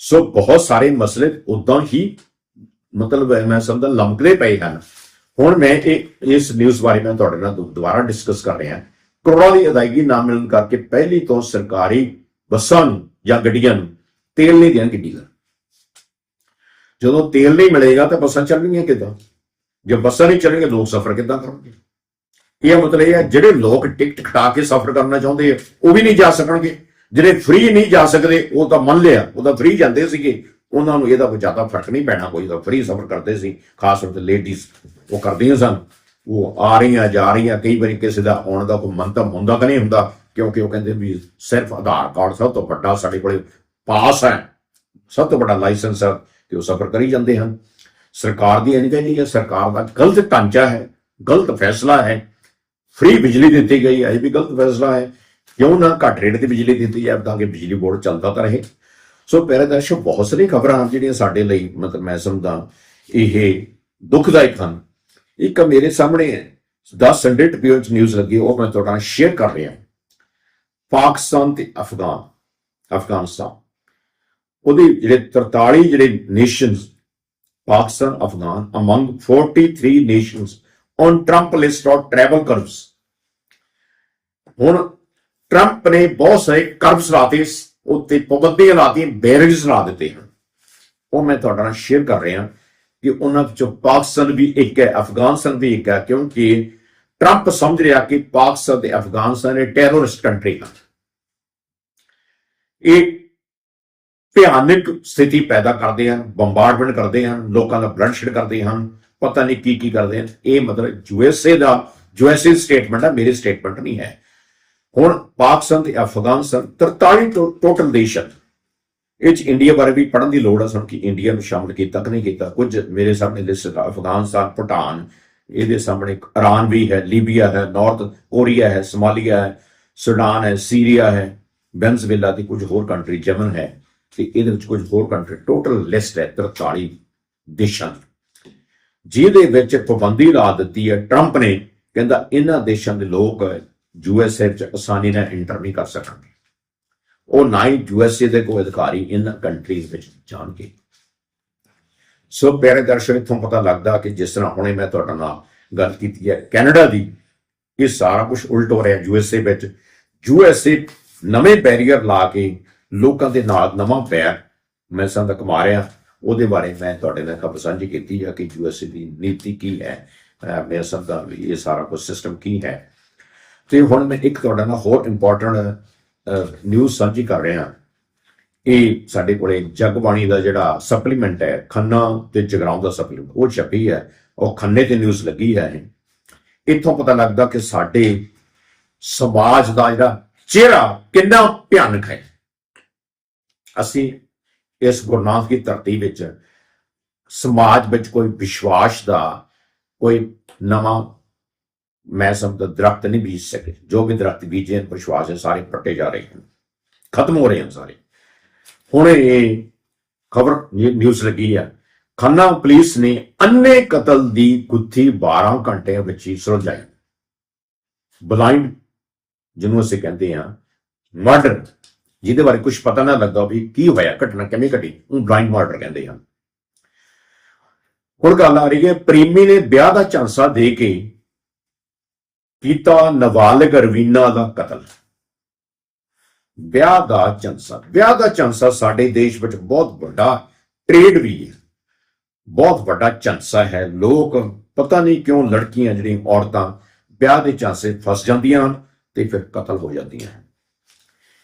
ਸੋ ਬਹੁਤ ਸਾਰੇ ਮਸਲੇ ਉਦਾਂ ਹੀ ਮਤਲਬ ਮੈਂ ਸਮਝਦਾ ਲਮਕਦੇ ਪਏ ਹਨ। ਹੁਣ ਮੈਂ ਇਹ, ਇਸ ਨਿਊਜ਼ ਬਾਰੇ ਮੈਂ ਤੁਹਾਡੇ ਨਾਲ ਦੁ- ਦੁਬਾਰਾ ਡਿਸਕਸ ਕਰ ਰਿਹਾ। ਕਰੋੜਾਂ ਦੀ ਅਦਾਇਗੀ ਨਾ ਮਿਲਣ ਕਰਕੇ ਪਹਿਲੀ ਤੋਂ ਸਰਕਾਰੀ ਬੱਸਾਂ ਨੂੰ ਜਾਂ ਗੱਡੀਆਂ ਨੂੰ ਤੇਲ ਨਹੀਂ ਦੇਣ ਦੇਣਗੇ ਡੀਲਰ ਜਦੋਂ ਤੇਲ ਨਹੀਂ ਮਿਲੇਗਾ ਤਾਂ ਬੱਸਾਂ ਚੱਲਣਗੀਆਂ ਕਿੱਦਾਂ? ਜੇ ਬੱਸਾਂ ਨਹੀਂ ਚੱਲਣਗੀਆਂ, ਲੋਕ ਸਫ਼ਰ ਕਿੱਦਾਂ ਕਰਨਗੇ? ਇਹ ਮਤਲਬ ਇਹ ਹੈ, ਜਿਹੜੇ ਲੋਕ ਟਿਕਟ ਖਟਾ ਕੇ ਸਫ਼ਰ ਕਰਨਾ ਚਾਹੁੰਦੇ ਆ, ਉਹ ਵੀ ਨਹੀਂ ਜਾ ਸਕਣਗੇ। ਜਿਹੜੇ ਫ੍ਰੀ ਨਹੀਂ ਜਾ ਸਕਦੇ, ਉਹ ਤਾਂ ਮੰਨ ਲਿਆ, ਉਹ ਤਾਂ ਫ੍ਰੀ ਜਾਂਦੇ ਸੀਗੇ। ਉਹਨਾਂ ਨੂੰ ਇਹਦਾ ਕੋਈ ਜ਼ਿਆਦਾ ਫ਼ਰਕ ਨਹੀਂ ਪੈਣਾ, ਕੋਈ ਤਾਂ ਫ੍ਰੀ ਸਫ਼ਰ ਕਰਦੇ ਸੀ, ਖਾਸ ਤੌਰ ਤੇ ਲੇਡੀਜ਼ ਉਹ ਕਰਦੀਆਂ ਸਨ, ਉਹ ਆ ਰਹੀਆਂ, ਜਾ ਰਹੀਆਂ, ਕਈ ਵਾਰੀ ਕਿਸੇ ਦਾ ਆਉਣ ਦਾ ਕੋਈ ਮੰਤਵ ਹੁੰਦਾ ਤਾਂ ਨਹੀਂ ਹੁੰਦਾ, ਕਿਉਂਕਿ ਉਹ ਕਹਿੰਦੇ ਵੀ ਸਿਰਫ ਆਧਾਰ ਕਾਰਡ ਸਭ ਤੋਂ ਵੱਡਾ ਸਾਡੇ ਕੋਲੇ ਪਾਸ ਹੈ, ਸਭ ਤੋਂ ਵੱਡਾ ਲਾਇਸੈਂਸ ਹੈ, ਤੇ ਉਹ ਸਫ਼ਰ ਕਰੀ ਜਾਂਦੇ ਹਨ। ਸਰਕਾਰ ਦੀ ਇਹ ਕਹਿੰਦੀ ਹੈ, ਸਰਕਾਰ ਦਾ ਗਲਤ ਢਾਂਚਾ ਹੈ, ਗਲਤ ਫੈਸਲਾ ਹੈ ਫ੍ਰੀ ਬਿਜਲੀ ਦਿੱਤੀ ਗਈ ਹੈ, ਇਹ ਵੀ ਗਲਤ ਫੈਸਲਾ ਹੈ, ਕਿਉਂ ਨਾ ਘੱਟ ਰੇਟ ਤੇ ਬਿਜਲੀ ਦਿੱਤੀ ਜਾਵੇ ਤਾਂ ਕਿ ਬਿਜਲੀ ਬੋਰਡ ਚੱਲਦਾ ਤਾਂ ਰਹੇ। ਸੋ ਪਿਆਰੇ ਦਰਸ਼ਕ ਬਹੁਤ ਸਾਰੀਆਂ ਖਬਰਾਂ ਹਨ ਜਿਹੜੀਆਂ ਸਾਡੇ ਲਈ ਮਤਲਬ ਮੈਂ ਸਮਝਦਾ ਇਹ ਦੁਖਦਾਇਕ ਹਨ। ਇੱਕ ਮੇਰੇ ਸਾਹਮਣੇ 10 ਸੰਡੇ ਟ੍ਰਿਬਿਊਨ ਨਿਊਜ਼ ਲੱਗੀ, ਉਹ ਮੈਂ ਤੁਹਾਡਾ ਸ਼ੇਅਰ ਕਰ ਰਿਹਾ ਪਾਕਿਸਤਾਨ ਤੇ ਅਫਗਾਨ ਅਫਗਾਨਿਸਤਾਨ। ਉਹਦੇ ਜਿਹੜੇ 43 ਜਿਹੜੇ nations Pakistan, Afghan among 43 nations on Trump list of travel curves ਹੁਣ ਟਰੰਪ ਨੇ ਬਹੁਤ ਸਾਰੇ ਕਰਵਸ ਲਾਤੇ। ਉੱਤੇ ਪਾਬੰਦੀਆਂ ਲਾਤੀਆਂ ਬੈਰੀਅਰਸ ਲਾ ਦਿੱਤੇ ਹਨ। ਉਹ ਮੈਂ ਤੁਹਾਡੇ ਨਾਲ ਸ਼ੇਅਰ ਕਰ ਰਿਹਾ ਕਿ ਉਹਨਾਂ ਵਿੱਚੋਂ ਪਾਕਿਸਤਾਨ ਵੀ ਇੱਕ ਹੈ, ਅਫਗਾਨਿਸਤਾਨ ਵੀ ਇੱਕ ਹੈ, ਕਿਉਂਕਿ ਟਰੰਪ ਸਮਝ ਰਿਹਾ ਕਿ ਪਾਕਿਸਤਾਨ ਤੇ ਅਫਗਾਨਿਸਤਾਨ ਇਹ ਟੈਰਰਿਸਟ ਕੰਟਰੀ ਹਨ। ਇਹ ਭਿਆਨਕ ਸਥਿਤੀ ਪੈਦਾ ਕਰਦੇ ਹਨ ਬੰਬਾਰਡਮੈਂਟ ਕਰਦੇ ਹਨ, ਲੋਕਾਂ ਦਾ ਬਲੱਡਸ਼ੇਡ ਕਰਦੇ ਹਨ, ਪਤਾ ਨਹੀਂ ਕੀ ਕੀ ਕਰਦੇ ਹਨ। ਇਹ ਮਤਲਬ ਯੂਐਸਏ ਦਾ ਯੂਐਸਏ ਸਟੇਟਮੈਂਟ ਹੈ ਮੇਰੇ ਸਟੇਟਮੈਂਟ ਨਹੀਂ ਹੈ। ਹੁਣ ਪਾਕਿਸਤਾਨ ਤੇ ਅਫਗਾਨਿਸਤਾਨ 43 ਟੋ- ਟੋਟਲ ਦੇਸ਼ ਹਨ। ਇਹ ਚ ਇੰਡੀਆ ਬਾਰੇ ਵੀ ਪੜਨ ਦੀ ਲੋੜ ਹੈ ਸਾਨੂੰ ਕਿ ਇੰਡੀਆ ਨੂੰ ਸ਼ਾਮਲ ਕੀਤਾ ਕਿ ਨਹੀਂ ਕੀਤਾ। ਕੁਝ ਮੇਰੇ ਸਾਹਮਣੇ ਲਿਸਟ ਹੈ ਅਫਗਾਨਿਸਤਾਨ ਭੂਟਾਨ, ਇਹਦੇ ਸਾਹਮਣੇ ਇਰਾਨ ਵੀ ਹੈ, ਲੀਬੀਆ ਹੈ ਨਾਰਥ ਕੋਰੀਆ ਹੈ ਸਮਾਲੀਆ ਹੈ ਸੁਡਾਨ ਹੈ ਸੀਰੀਆ ਹੈ ਵੈਨਜ਼ੁਏਲਾ ਤੇ ਕੁਝ ਹੋਰ ਕੰਟਰੀ ਜਮਨ ਹੈ। ਤੇ ਇਹਦੇ ਵਿੱਚ ਕੁਝ ਹੋਰ ਕੰਟਰੀ ਟੋਟਲ ਲਿਸਟ ਹੈ 43 ਦੇਸ਼ਾਂ ਦੀ। ਜਿਹਦੇ ਵਿੱਚ ਪਾਬੰਦੀ ਲਾ ਦਿੱਤੀ ਹੈ ਟਰੰਪ ਨੇ, ਕਹਿੰਦਾ ਇਹਨਾਂ ਦੇਸ਼ਾਂ ਦੇ ਲੋਕ ਯੂਐਸਏ ਵਿੱਚ ਆਸਾਨੀ ਨਾਲ ਇੰਟਰ ਨਹੀਂ ਕਰ ਸਕਣਗੇ ਉਹ ਨਾ ਹੀ ਯੂਐਸਏ ਦੇ ਕੋਈ ਅਧਿਕਾਰੀ ਇਹਨਾਂ ਕੰਟਰੀਜ਼ ਵਿੱਚ ਜਾਣਗੇ। ਸੋ ਪਿਆਰੇ ਦਰਸ਼ਕ, ਇਥੋਂ ਪਤਾ ਲੱਗਦਾ ਕਿ ਜਿਸ ਤਰ੍ਹਾਂ ਹੁਣੇ ਮੈਂ ਤੁਹਾਡਾ ਨਾਲ ਗੱਲ ਕੀਤੀ ਹੈ ਕੈਨੇਡਾ ਦੀ, ਇਹ ਸਾਰਾ ਕੁਝ ਉਲਟ ਹੋ ਰਿਹਾ ਯੂਐਸਏ ਵਿੱਚ। ਯੂਐਸਏ ਨਵੇਂ ਬੈਰੀਅਰ ਲਾ ਕੇ ਲੋਕਾਂ ਦੇ ਨਾਲ ਨਵਾਂ ਪੈਰ ਮੈਂ ਸੰਦ ਕਮਾ ਰਿਹਾ ਉਹਦੇ ਬਾਰੇ ਮੈਂ ਤੁਹਾਡੇ ਨਾਲ ਖਬਰ ਸਾਂਝੀ ਕੀਤੀ ਹੈ ਕਿ ਯੂਐਸਏ ਦੀ ਨੀਤੀ ਕੀ ਹੈ, ਅਹ ਮੈਂ ਸਮਝਦਾ ਵੀ ਇਹ ਸਾਰਾ ਕੁਝ ਸਿਸਟਮ ਕੀ ਹੈ ਤੇ ਹੁਣ ਮੈਂ ਇੱਕ ਤੁਹਾਡਾ ਨਾਲ ਹੋਰ ਇੰਪੋਰਟੈਂਟ ਨਿਊਜ਼ ਸਾਂਝੀ ਕਰ ਰਿਹਾ ਇਹ ਸਾਡੇ ਕੋਲੇ ਜਗਬਾਣੀ ਦਾ ਜਿਹੜਾ ਸਪਲੀਮੈਂਟ ਹੈ, ਖੰਨਾ ਤੇ ਜਗਰਾਉਂ ਦਾ ਸਪਲੀਮੈਂਟ ਉਹ ਛਪੀ ਹੈ, ਉਹ ਖੰਨੇ ਤੇ ਨਿਊਜ਼ ਲੱਗੀ ਹੈ ਇਹ। ਇੱਥੋਂ ਪਤਾ ਲੱਗਦਾ ਕਿ ਸਾਡੇ ਸਮਾਜ ਦਾ ਜਿਹੜਾ ਚਿਹਰਾ ਕਿੰਨਾ ਭਿਆਨਕ ਹੈ। ਅਸੀਂ ਇਸ ਗੁਰੂ ਨਾਨਕ ਦੀ ਧਰਤੀ ਵਿੱਚ ਸਮਾਜ ਵਿੱਚ ਕੋਈ ਵਿਸ਼ਵਾਸ ਦਾ, ਕੋਈ ਨਵਾਂ ਮੈਂ ਸਮਝਦਾ ਦਰਖਤ ਨਹੀਂ ਬੀਜ ਸਕੇ ਜੋ ਵੀ ਦਰਖਤ ਬੀਜੇ ਹਨ, ਵਿਸ਼ਵਾਸ ਹੈ ਸਾਰੇ ਪੱਟੇ ਜਾ ਰਹੇ ਹਨ। ਖਤਮ ਹੋ ਰਹੇ ਹਨ ਸਾਰੇ। ਹੁਣ ਇਹ ਖਬਰ ਨਿਊਜ਼ ਲੱਗੀ ਹੈ ਖੰਨਾ ਪੁਲਿਸ ਨੇ ਅੰਨੇ ਕਤਲ ਦੀ ਗੁੱਥੀ 12 ਘੰਟਿਆਂ ਵਿੱਚ ਹੀ ਸੁਲਝਾਈ। ਬਲਾਈਂਡ ਜਿਹਨੂੰ ਅਸੀਂ ਕਹਿੰਦੇ ਆ ਮਰਡਰ ਜਿਹਦੇ ਬਾਰੇ ਕੁਝ ਪਤਾ ਨਾ ਲੱਗਾ ਵੀ ਕੀ ਹੋਇਆ ਘਟਨਾ ਕਿਵੇਂ ਘਟੀ ਉਹ ਬਲਾਈਂਡ ਮਰਡਰ ਕਹਿੰਦੇ ਹਨ। ਹੁਣ ਗੱਲ ਆ ਰਹੀ ਹੈ ਪ੍ਰੇਮੀ ਨੇ ਵਿਆਹ ਦਾ ਝਾਂਸਾ ਦੇ ਕੇ ਕੀਤਾ ਨਾਬਾਲਗ ਰਵੀਨਾ ਦਾ ਕਤਲ। ਵਿਆਹ ਦਾ ਝਾਂਸਾ, ਵਿਆਹ ਦਾ ਝਾਂਸਾ ਸਾਡੇ ਦੇਸ਼ ਵਿੱਚ ਬਹੁਤ ਵੱਡਾ ਟ੍ਰੇਡ ਵੀ ਹੈ। ਬਹੁਤ ਵੱਡਾ ਝਾਂਸਾ ਹੈ। ਲੋਕ ਪਤਾ ਨਹੀਂ ਕਿਉਂ ਲੜਕੀਆਂ ਜਿਹੜੀਆਂ ਔਰਤਾਂ ਵਿਆਹ ਦੇ ਝਾਂਸੇ ਫਸ ਜਾਂਦੀਆਂ ਹਨ ਤੇ ਫਿਰ ਕਤਲ ਹੋ ਜਾਂਦੀਆਂ ਹਨ।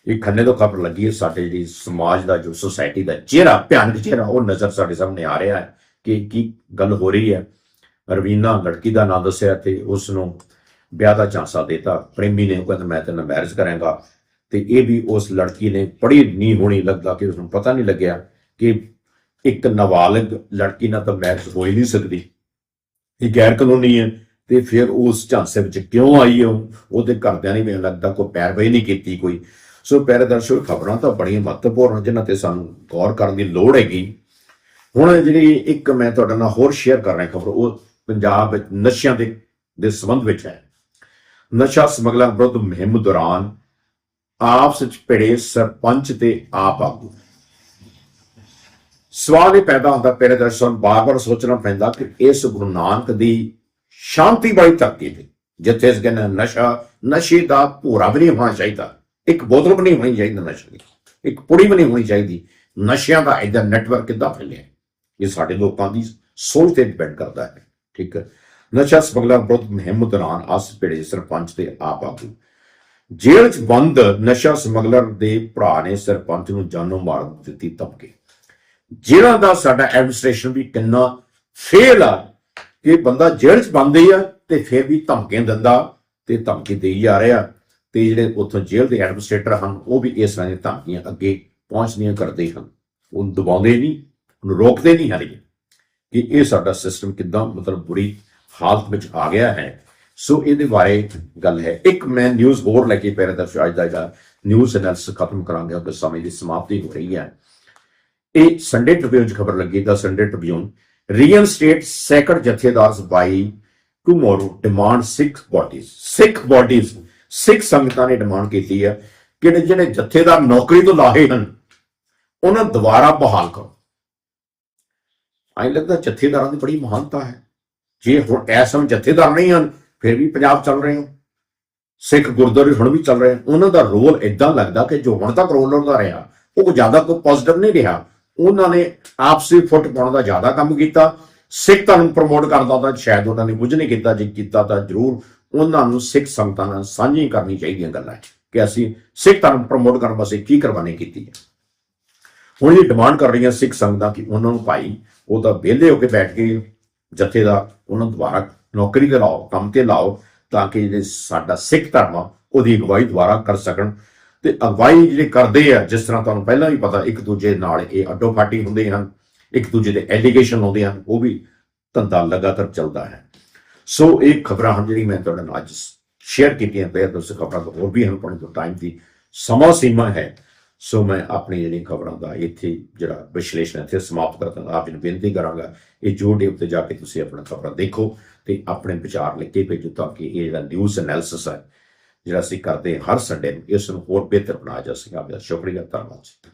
ਇਹ ਖੰਨੇ ਤੋਂ ਖਬਰ ਲੱਗੀ ਹੈ, ਸਾਡੇ ਜਿਹੜੀ ਸਮਾਜ ਦਾ, ਜੋ ਸੁਸਾਇਟੀ ਦਾ ਚਿਹਰਾ, ਭਿਆਨਕ ਚਿਹਰਾ, ਉਹ ਨਜ਼ਰ ਸਾਡੇ ਸਾਹਮਣੇ ਆ ਰਿਹਾ ਹੈ ਕਿ ਕੀ ਗੱਲ ਹੋ ਰਹੀ ਹੈ। ਰਵੀਨਾ ਲੜਕੀ ਦਾ ਨਾਂ ਦੱਸਿਆ ਤੇ ਉਸ ਨੂੰ ਵਿਆਹ ਦਾ ਝਾਂਸਾ ਦਿੱਤਾ ਪ੍ਰੇਮੀ ਨੇ ਉਹ ਕਹਿੰਦਾ ਮੈਂ ਤੇਰੇ ਮੈਰਿਜ ਕਰਾਂਗਾ। ਤੇ ਇਹ ਵੀ ਉਸ ਲੜਕੀ ਨੇ ਪੜ੍ਹੀ ਨਹੀਂ ਹੋਣੀ ਲੱਗਦਾ ਕਿ ਉਸ ਨੂੰ ਪਤਾ ਨਹੀਂ ਲੱਗਿਆ ਕਿ ਇੱਕ ਨਾਬਾਲਗ ਲੜਕੀ ਨਾਲ ਤਾਂ ਮੈਰਿਜ ਹੋ ਹੀ ਨਹੀਂ ਸਕਦੀ। ਇਹ ਗੈਰ ਕਾਨੂੰਨੀ ਹੈ ਤੇ ਫਿਰ ਉਸ ਝਾਂਸੇ ਵਿੱਚ ਕਿਉਂ ਆਈ ਉਹ? ਉਹਦੇ ਘਰਦਿਆਂ ਨੇ ਮੈਨੂੰ ਲੱਗਦਾ ਕੋਈ ਪੈਰਵਾਈ ਨਹੀਂ ਕੀਤੀ ਕੋਈ। ਸੋ ਪਿਆਰੇ ਦਰਸ਼ਕ ਖਬਰਾਂ ਤਾਂ ਬੜੀਆਂ ਮਹੱਤਵਪੂਰਨ ਹਨ, ਜਿਨ੍ਹਾਂ ਤੇ ਸਾਨੂੰ ਗੌਰ ਕਰਨ ਦੀ ਲੋੜ ਹੈਗੀ। ਹੁਣ ਜਿਹੜੀ ਇੱਕ ਮੈਂ ਤੁਹਾਡੇ ਨਾਲ ਹੋਰ ਸ਼ੇਅਰ ਕਰ ਰਿਹਾ ਖਬਰ ਉਹ ਪੰਜਾਬ ਵਿੱਚ ਨਸ਼ਿਆਂ ਦੇ ਦੇ ਸੰਬੰਧ ਵਿੱਚ ਹੈ। ਨਸ਼ਾ ਸਮਗਲਰ ਵਿਰੁੱਧ ਮੁਹਿੰਮ ਦੌਰਾਨ ਆਪਸ ਵਿੱਚ ਭਿੜੇ ਸਰਪੰਚ ਤੇ ਆਪ ਆਗੂ। ਸਵਾਲ ਇਹ ਪੈਦਾ ਹੁੰਦਾ, ਪਿਆਰੇ ਦਰਸ਼ਕ ਬਾਰ-ਬਾਰ ਸੋਚਣਾ ਪੈਂਦਾ ਕਿ ਇਸ ਗੁਰੂ ਨਾਨਕ ਦੀ ਸ਼ਾਂਤੀ ਵਾਲੀ ਧਰਤੀ ਤੇ, ਜਿੱਥੇ ਇਸ ਕਹਿੰਦੇ ਨਸ਼ਾ, ਨਸ਼ੇ ਦਾ ਭੂਰਾ ਵੀ ਨਹੀਂ ਹੋਣਾ ਚਾਹੀਦਾ, ਇੱਕ ਬੋਤਲ ਵੀ ਨਹੀਂ ਹੋਣੀ ਚਾਹੀਦੀ ਨਸ਼ੇ ਦੀ, ਇੱਕ ਪੁੜੀ ਵੀ ਨਹੀਂ ਹੋਣੀ ਚਾਹੀਦੀ, ਨਸ਼ਿਆਂ ਦਾ ਇਹਦਾ ਨੈਟਵਰਕ ਕਿੱਦਾਂ ਫੈਲਿਆ? ਇਹ ਸਾਡੇ ਲੋਕਾਂ ਦੀ ਸੋਚ ਤੇ ਡਿਪੈਂਡ ਕਰਦਾ ਹੈ, ਠੀਕ ਹੈ? ਨਸ਼ਾ ਸਮਗਲਰ ਵਿਰੁੱਧ ਮੁਹਿੰਮ ਦੌਰਾਨ ਆਸ ਭਿੜੇ ਸਰਪੰਚ ਤੇ ਆਪ ਆਗੂ। ਜੇਲ੍ਹ 'ਚ ਬੰਦ ਨਸ਼ਾ ਸਮਗਲਰ ਦੇ ਭਰਾ ਨੇ ਸਰਪੰਚ ਨੂੰ ਜਾਨੋਂ ਮਾਰ ਦਿੱਤੀ ਧਮਕੀ। ਜਿਹੜਾ ਦਾ ਸਾਡਾ ਐਡਮਿਨਿਸਟ੍ਰੇਸ਼ਨ ਵੀ ਕਿੰਨਾ ਫੇਲ ਆ ਕਿ ਬੰਦਾ ਜੇਲ੍ਹ 'ਚ ਬੰਦ ਹੀ ਆ ਤੇ ਫਿਰ ਵੀ ਧਮਕੀਆਂ ਦਿੰਦਾ ਤੇ ਧਮਕੀ ਦੇਈ ਜਾ ਰਿਹਾ। ਤੇ ਜਿਹੜੇ ਉੱਥੋਂ ਜੇਲ੍ਹ ਦੇ ਐਡਮਿਨਿਸਟ੍ਰੇਟਰ ਹਨ, ਉਹ ਵੀ ਇਸ ਤਰ੍ਹਾਂ ਦੀਆਂ ਧਮਕੀਆਂ ਅੱਗੇ ਪਹੁੰਚਦੀਆਂ ਕਰਦੇ ਹਨ। ਉਹਨੂੰ ਦਬਾਉਂਦੇ ਨਹੀਂ, ਉਹਨੂੰ ਰੋਕਦੇ ਨਹੀਂ ਹਰੇ ਕਿ ਇਹ ਸਾਡਾ ਸਿਸਟਮ ਕਿਦਾਂ ਮਤਲਬ ਬੁਰੀ ਹਾਲਤ ਵਿੱਚ ਆ ਗਿਆ ਹੈ। ਸੋ ਇਹਦੇ ਬਾਰੇ ਗੱਲ ਹੈ। ਇੱਕ ਮੈਂ ਨਿਊਜ਼ ਹੋਰ ਲੈ ਕੇ ਪੈਰ ਦਾ ਅੱਜ ਦਾ ਜਿਹੜਾ ਨਿਊਜ਼ ਐਨਾਲਿਸਿਸ ਖਤਮ ਕਰਾਂਗੇ ਕਿ ਸਮੇਂ ਦੀ ਸਮਾਪਤੀ ਹੋ ਰਹੀ ਹੈ। ਇਹ ਸੰਡੇ ਟ੍ਰਿਬਿਊਨ 'ਚ ਖਬਰ ਲੱਗੀ the Sunday Tribune reinstate sacked jathedars by tomorrow demand six bodies Sikh bodies Sikh ਸੰਗਤਾਂ ਨੇ ਡਿਮਾਂਡ ਕੀਤੀ ਹੈ ਕਿ ਜਿਹੜੇ ਜਥੇਦਾਰ ਨੌਕਰੀ ਤੋਂ ਲਾਹੇ ਹਨ, ਉਹਨਾਂ ਦੁਬਾਰਾ ਬਹਾਲ ਕਰੋ। ਐਂ ਲੱਗਦਾ ਜਥੇਦਾਰਾਂ ਦੀ ਬੜੀ ਮਹਾਨਤਾ ਹੈ। ਜੇ ਹੁਣ ਇਸ ਸਮੇਂ ਜਥੇਦਾਰ ਨਹੀਂ ਹਨ, ਫਿਰ ਵੀ ਪੰਜਾਬ ਚੱਲ ਰਹੇ ਹੋ ਸਿੱਖ ਗੁਰਦੁਆਰੇ ਹੁਣ ਵੀ ਚੱਲ ਰਹੇ ਉਹਨਾਂ ਦਾ ਰੋਲ ਇਦਾਂ ਲੱਗਦਾ ਕਿ ਜੋ ਹੁਣ ਤੱਕ ਰੋਲ ਹੁੰਦਾ ਰਿਹਾ, ਉਹ ਕੋਈ ਜ਼ਿਆਦਾ ਕੋਈ ਪੋਜ਼ਿਟਿਵ ਨਹੀਂ ਰਿਹਾ। ਉਹਨਾਂ ਨੇ ਆਪਸੀ ਫੁੱਟ ਪਾਉਣ ਦਾ ਜ਼ਿਆਦਾ ਕੰਮ ਕੀਤਾ। ਸਿੱਖ ਧਰਮ ਪ੍ਰਮੋਟ ਕਰਦਾ ਤਾਂ ਸ਼ਾਇਦ ਉਹਨਾਂ ਨੇ ਕੁਝ ਨਹੀਂ ਕੀਤਾ, ਜੇ ਕੀਤਾ ਤਾਂ ਜ਼ਰੂਰ ਉਹਨਾਂ ਨੂੰ ਸਿੱਖ ਸੰਗਤਾਂ ਨਾਲ ਸਾਂਝੀ ਕਰਨੀ ਚਾਹੀਦੀਆਂ ਗੱਲਾਂ ਕਿ ਅਸੀਂ ਸਿੱਖ ਧਰਮ ਪ੍ਰਮੋਟ ਕਰਨ ਵਾਸਤੇ ਕੀ ਕੁਰਬਾਨੀ ਕੀਤੀ ਹੈ। ਹੁਣ ਇਹ ਡਿਮਾਂਡ ਕਰ ਰਹੀਆਂ ਸਿੱਖ ਸੰਗਤਾਂ ਕਿ ਉਹਨਾਂ ਨੂੰ ਭਾਈ, ਉਹ ਤਾਂ ਵਿਹਲੇ ਹੋ ਕੇ ਬੈਠ ਕੇ ਜਥੇਦਾਰ ਉਹਨਾਂ ਨੂੰ ਦੁਬਾਰਾ ਨੌਕਰੀ ਤੇ ਲਾਓ ਕੰਮ ਤੇ ਲਾਓ, ਤਾਂ ਕਿ ਜਿਹੜੇ ਸਾਡਾ ਸਿੱਖ ਧਰਮ ਆ, ਉਹਦੀ ਅਗਵਾਈ ਦੁਬਾਰਾ ਕਰ ਸਕਣ। ਤੇ ਅਗਵਾਈ ਜਿਹੜੇ ਕਰਦੇ ਆ, ਜਿਸ ਤਰ੍ਹਾਂ ਤੁਹਾਨੂੰ ਪਹਿਲਾਂ ਵੀ ਪਤਾ, ਇੱਕ ਦੂਜੇ ਨਾਲ ਇਹ ਅੱਡੋ ਪਾਰਟੀ ਹੁੰਦੇ ਹਨ, ਇੱਕ ਦੂਜੇ ਦੇ ਐਲੀਗੇਸ਼ਨ ਹੁੰਦੇ ਹਨ, ਉਹ ਵੀ ਧੰਦਾ ਲਗਾਤਾਰ ਚੱਲਦਾ ਹੈ। ਸੋ ਇਹ ਖਬਰਾਂ ਹਨ ਜਿਹੜੀ ਮੈਂ ਤੁਹਾਡੇ ਨਾਲ ਅੱਜ ਸ਼ੇਅਰ ਕੀਤੀਆਂ, ਤੇ ਦੋਸਤੋ ਖਬਰਾਂ ਤੋਂ ਹੋਰ ਵੀ ਹਨ ਪਰ ਟਾਈਮ ਦੀ ਸਮਾਂ ਸੀਮਾ ਹੈ। ਸੋ ਮੈਂ ਆਪਣੀ ਜਿਹੜੀ ਖਬਰਾਂ ਦਾ ਇੱਥੇ ਜਿਹੜਾ ਵਿਸ਼ਲੇਸ਼ਣ ਇੱਥੇ ਸਮਾਪਤ ਕਰਦਾ ਆਪ ਜੀ ਨੂੰ ਬੇਨਤੀ ਕਰਾਂਗਾ, ਇਹ YouTube ਤੇ ਜਾ ਕੇ ਤੁਸੀਂ ਆਪਣਾ ਖਬਰਾਂ ਦੇਖੋ ਤੇ ਆਪਣੇ ਵਿਚਾਰ ਲਿਖ ਕੇ ਭੇਜੋ ਤਾਂ ਕਿ ਇਹ ਜਿਹੜਾ ਨਿਊਜ਼ ਐਨਾਲਿਸਿਸ ਹੈ, ਜਿਹੜਾ ਅਸੀਂ ਕਰਦੇ ਹਰ ਸੰਡੇ ਨੂੰ, ਇਸ ਨੂੰ ਹੋਰ ਬਿਹਤਰ ਬਣਾਇਆ ਜਾ ਸਕੇ। ਆਪ ਸ਼ੁਕਰੀਆ, ਧੰਨਵਾਦ ਜੀ।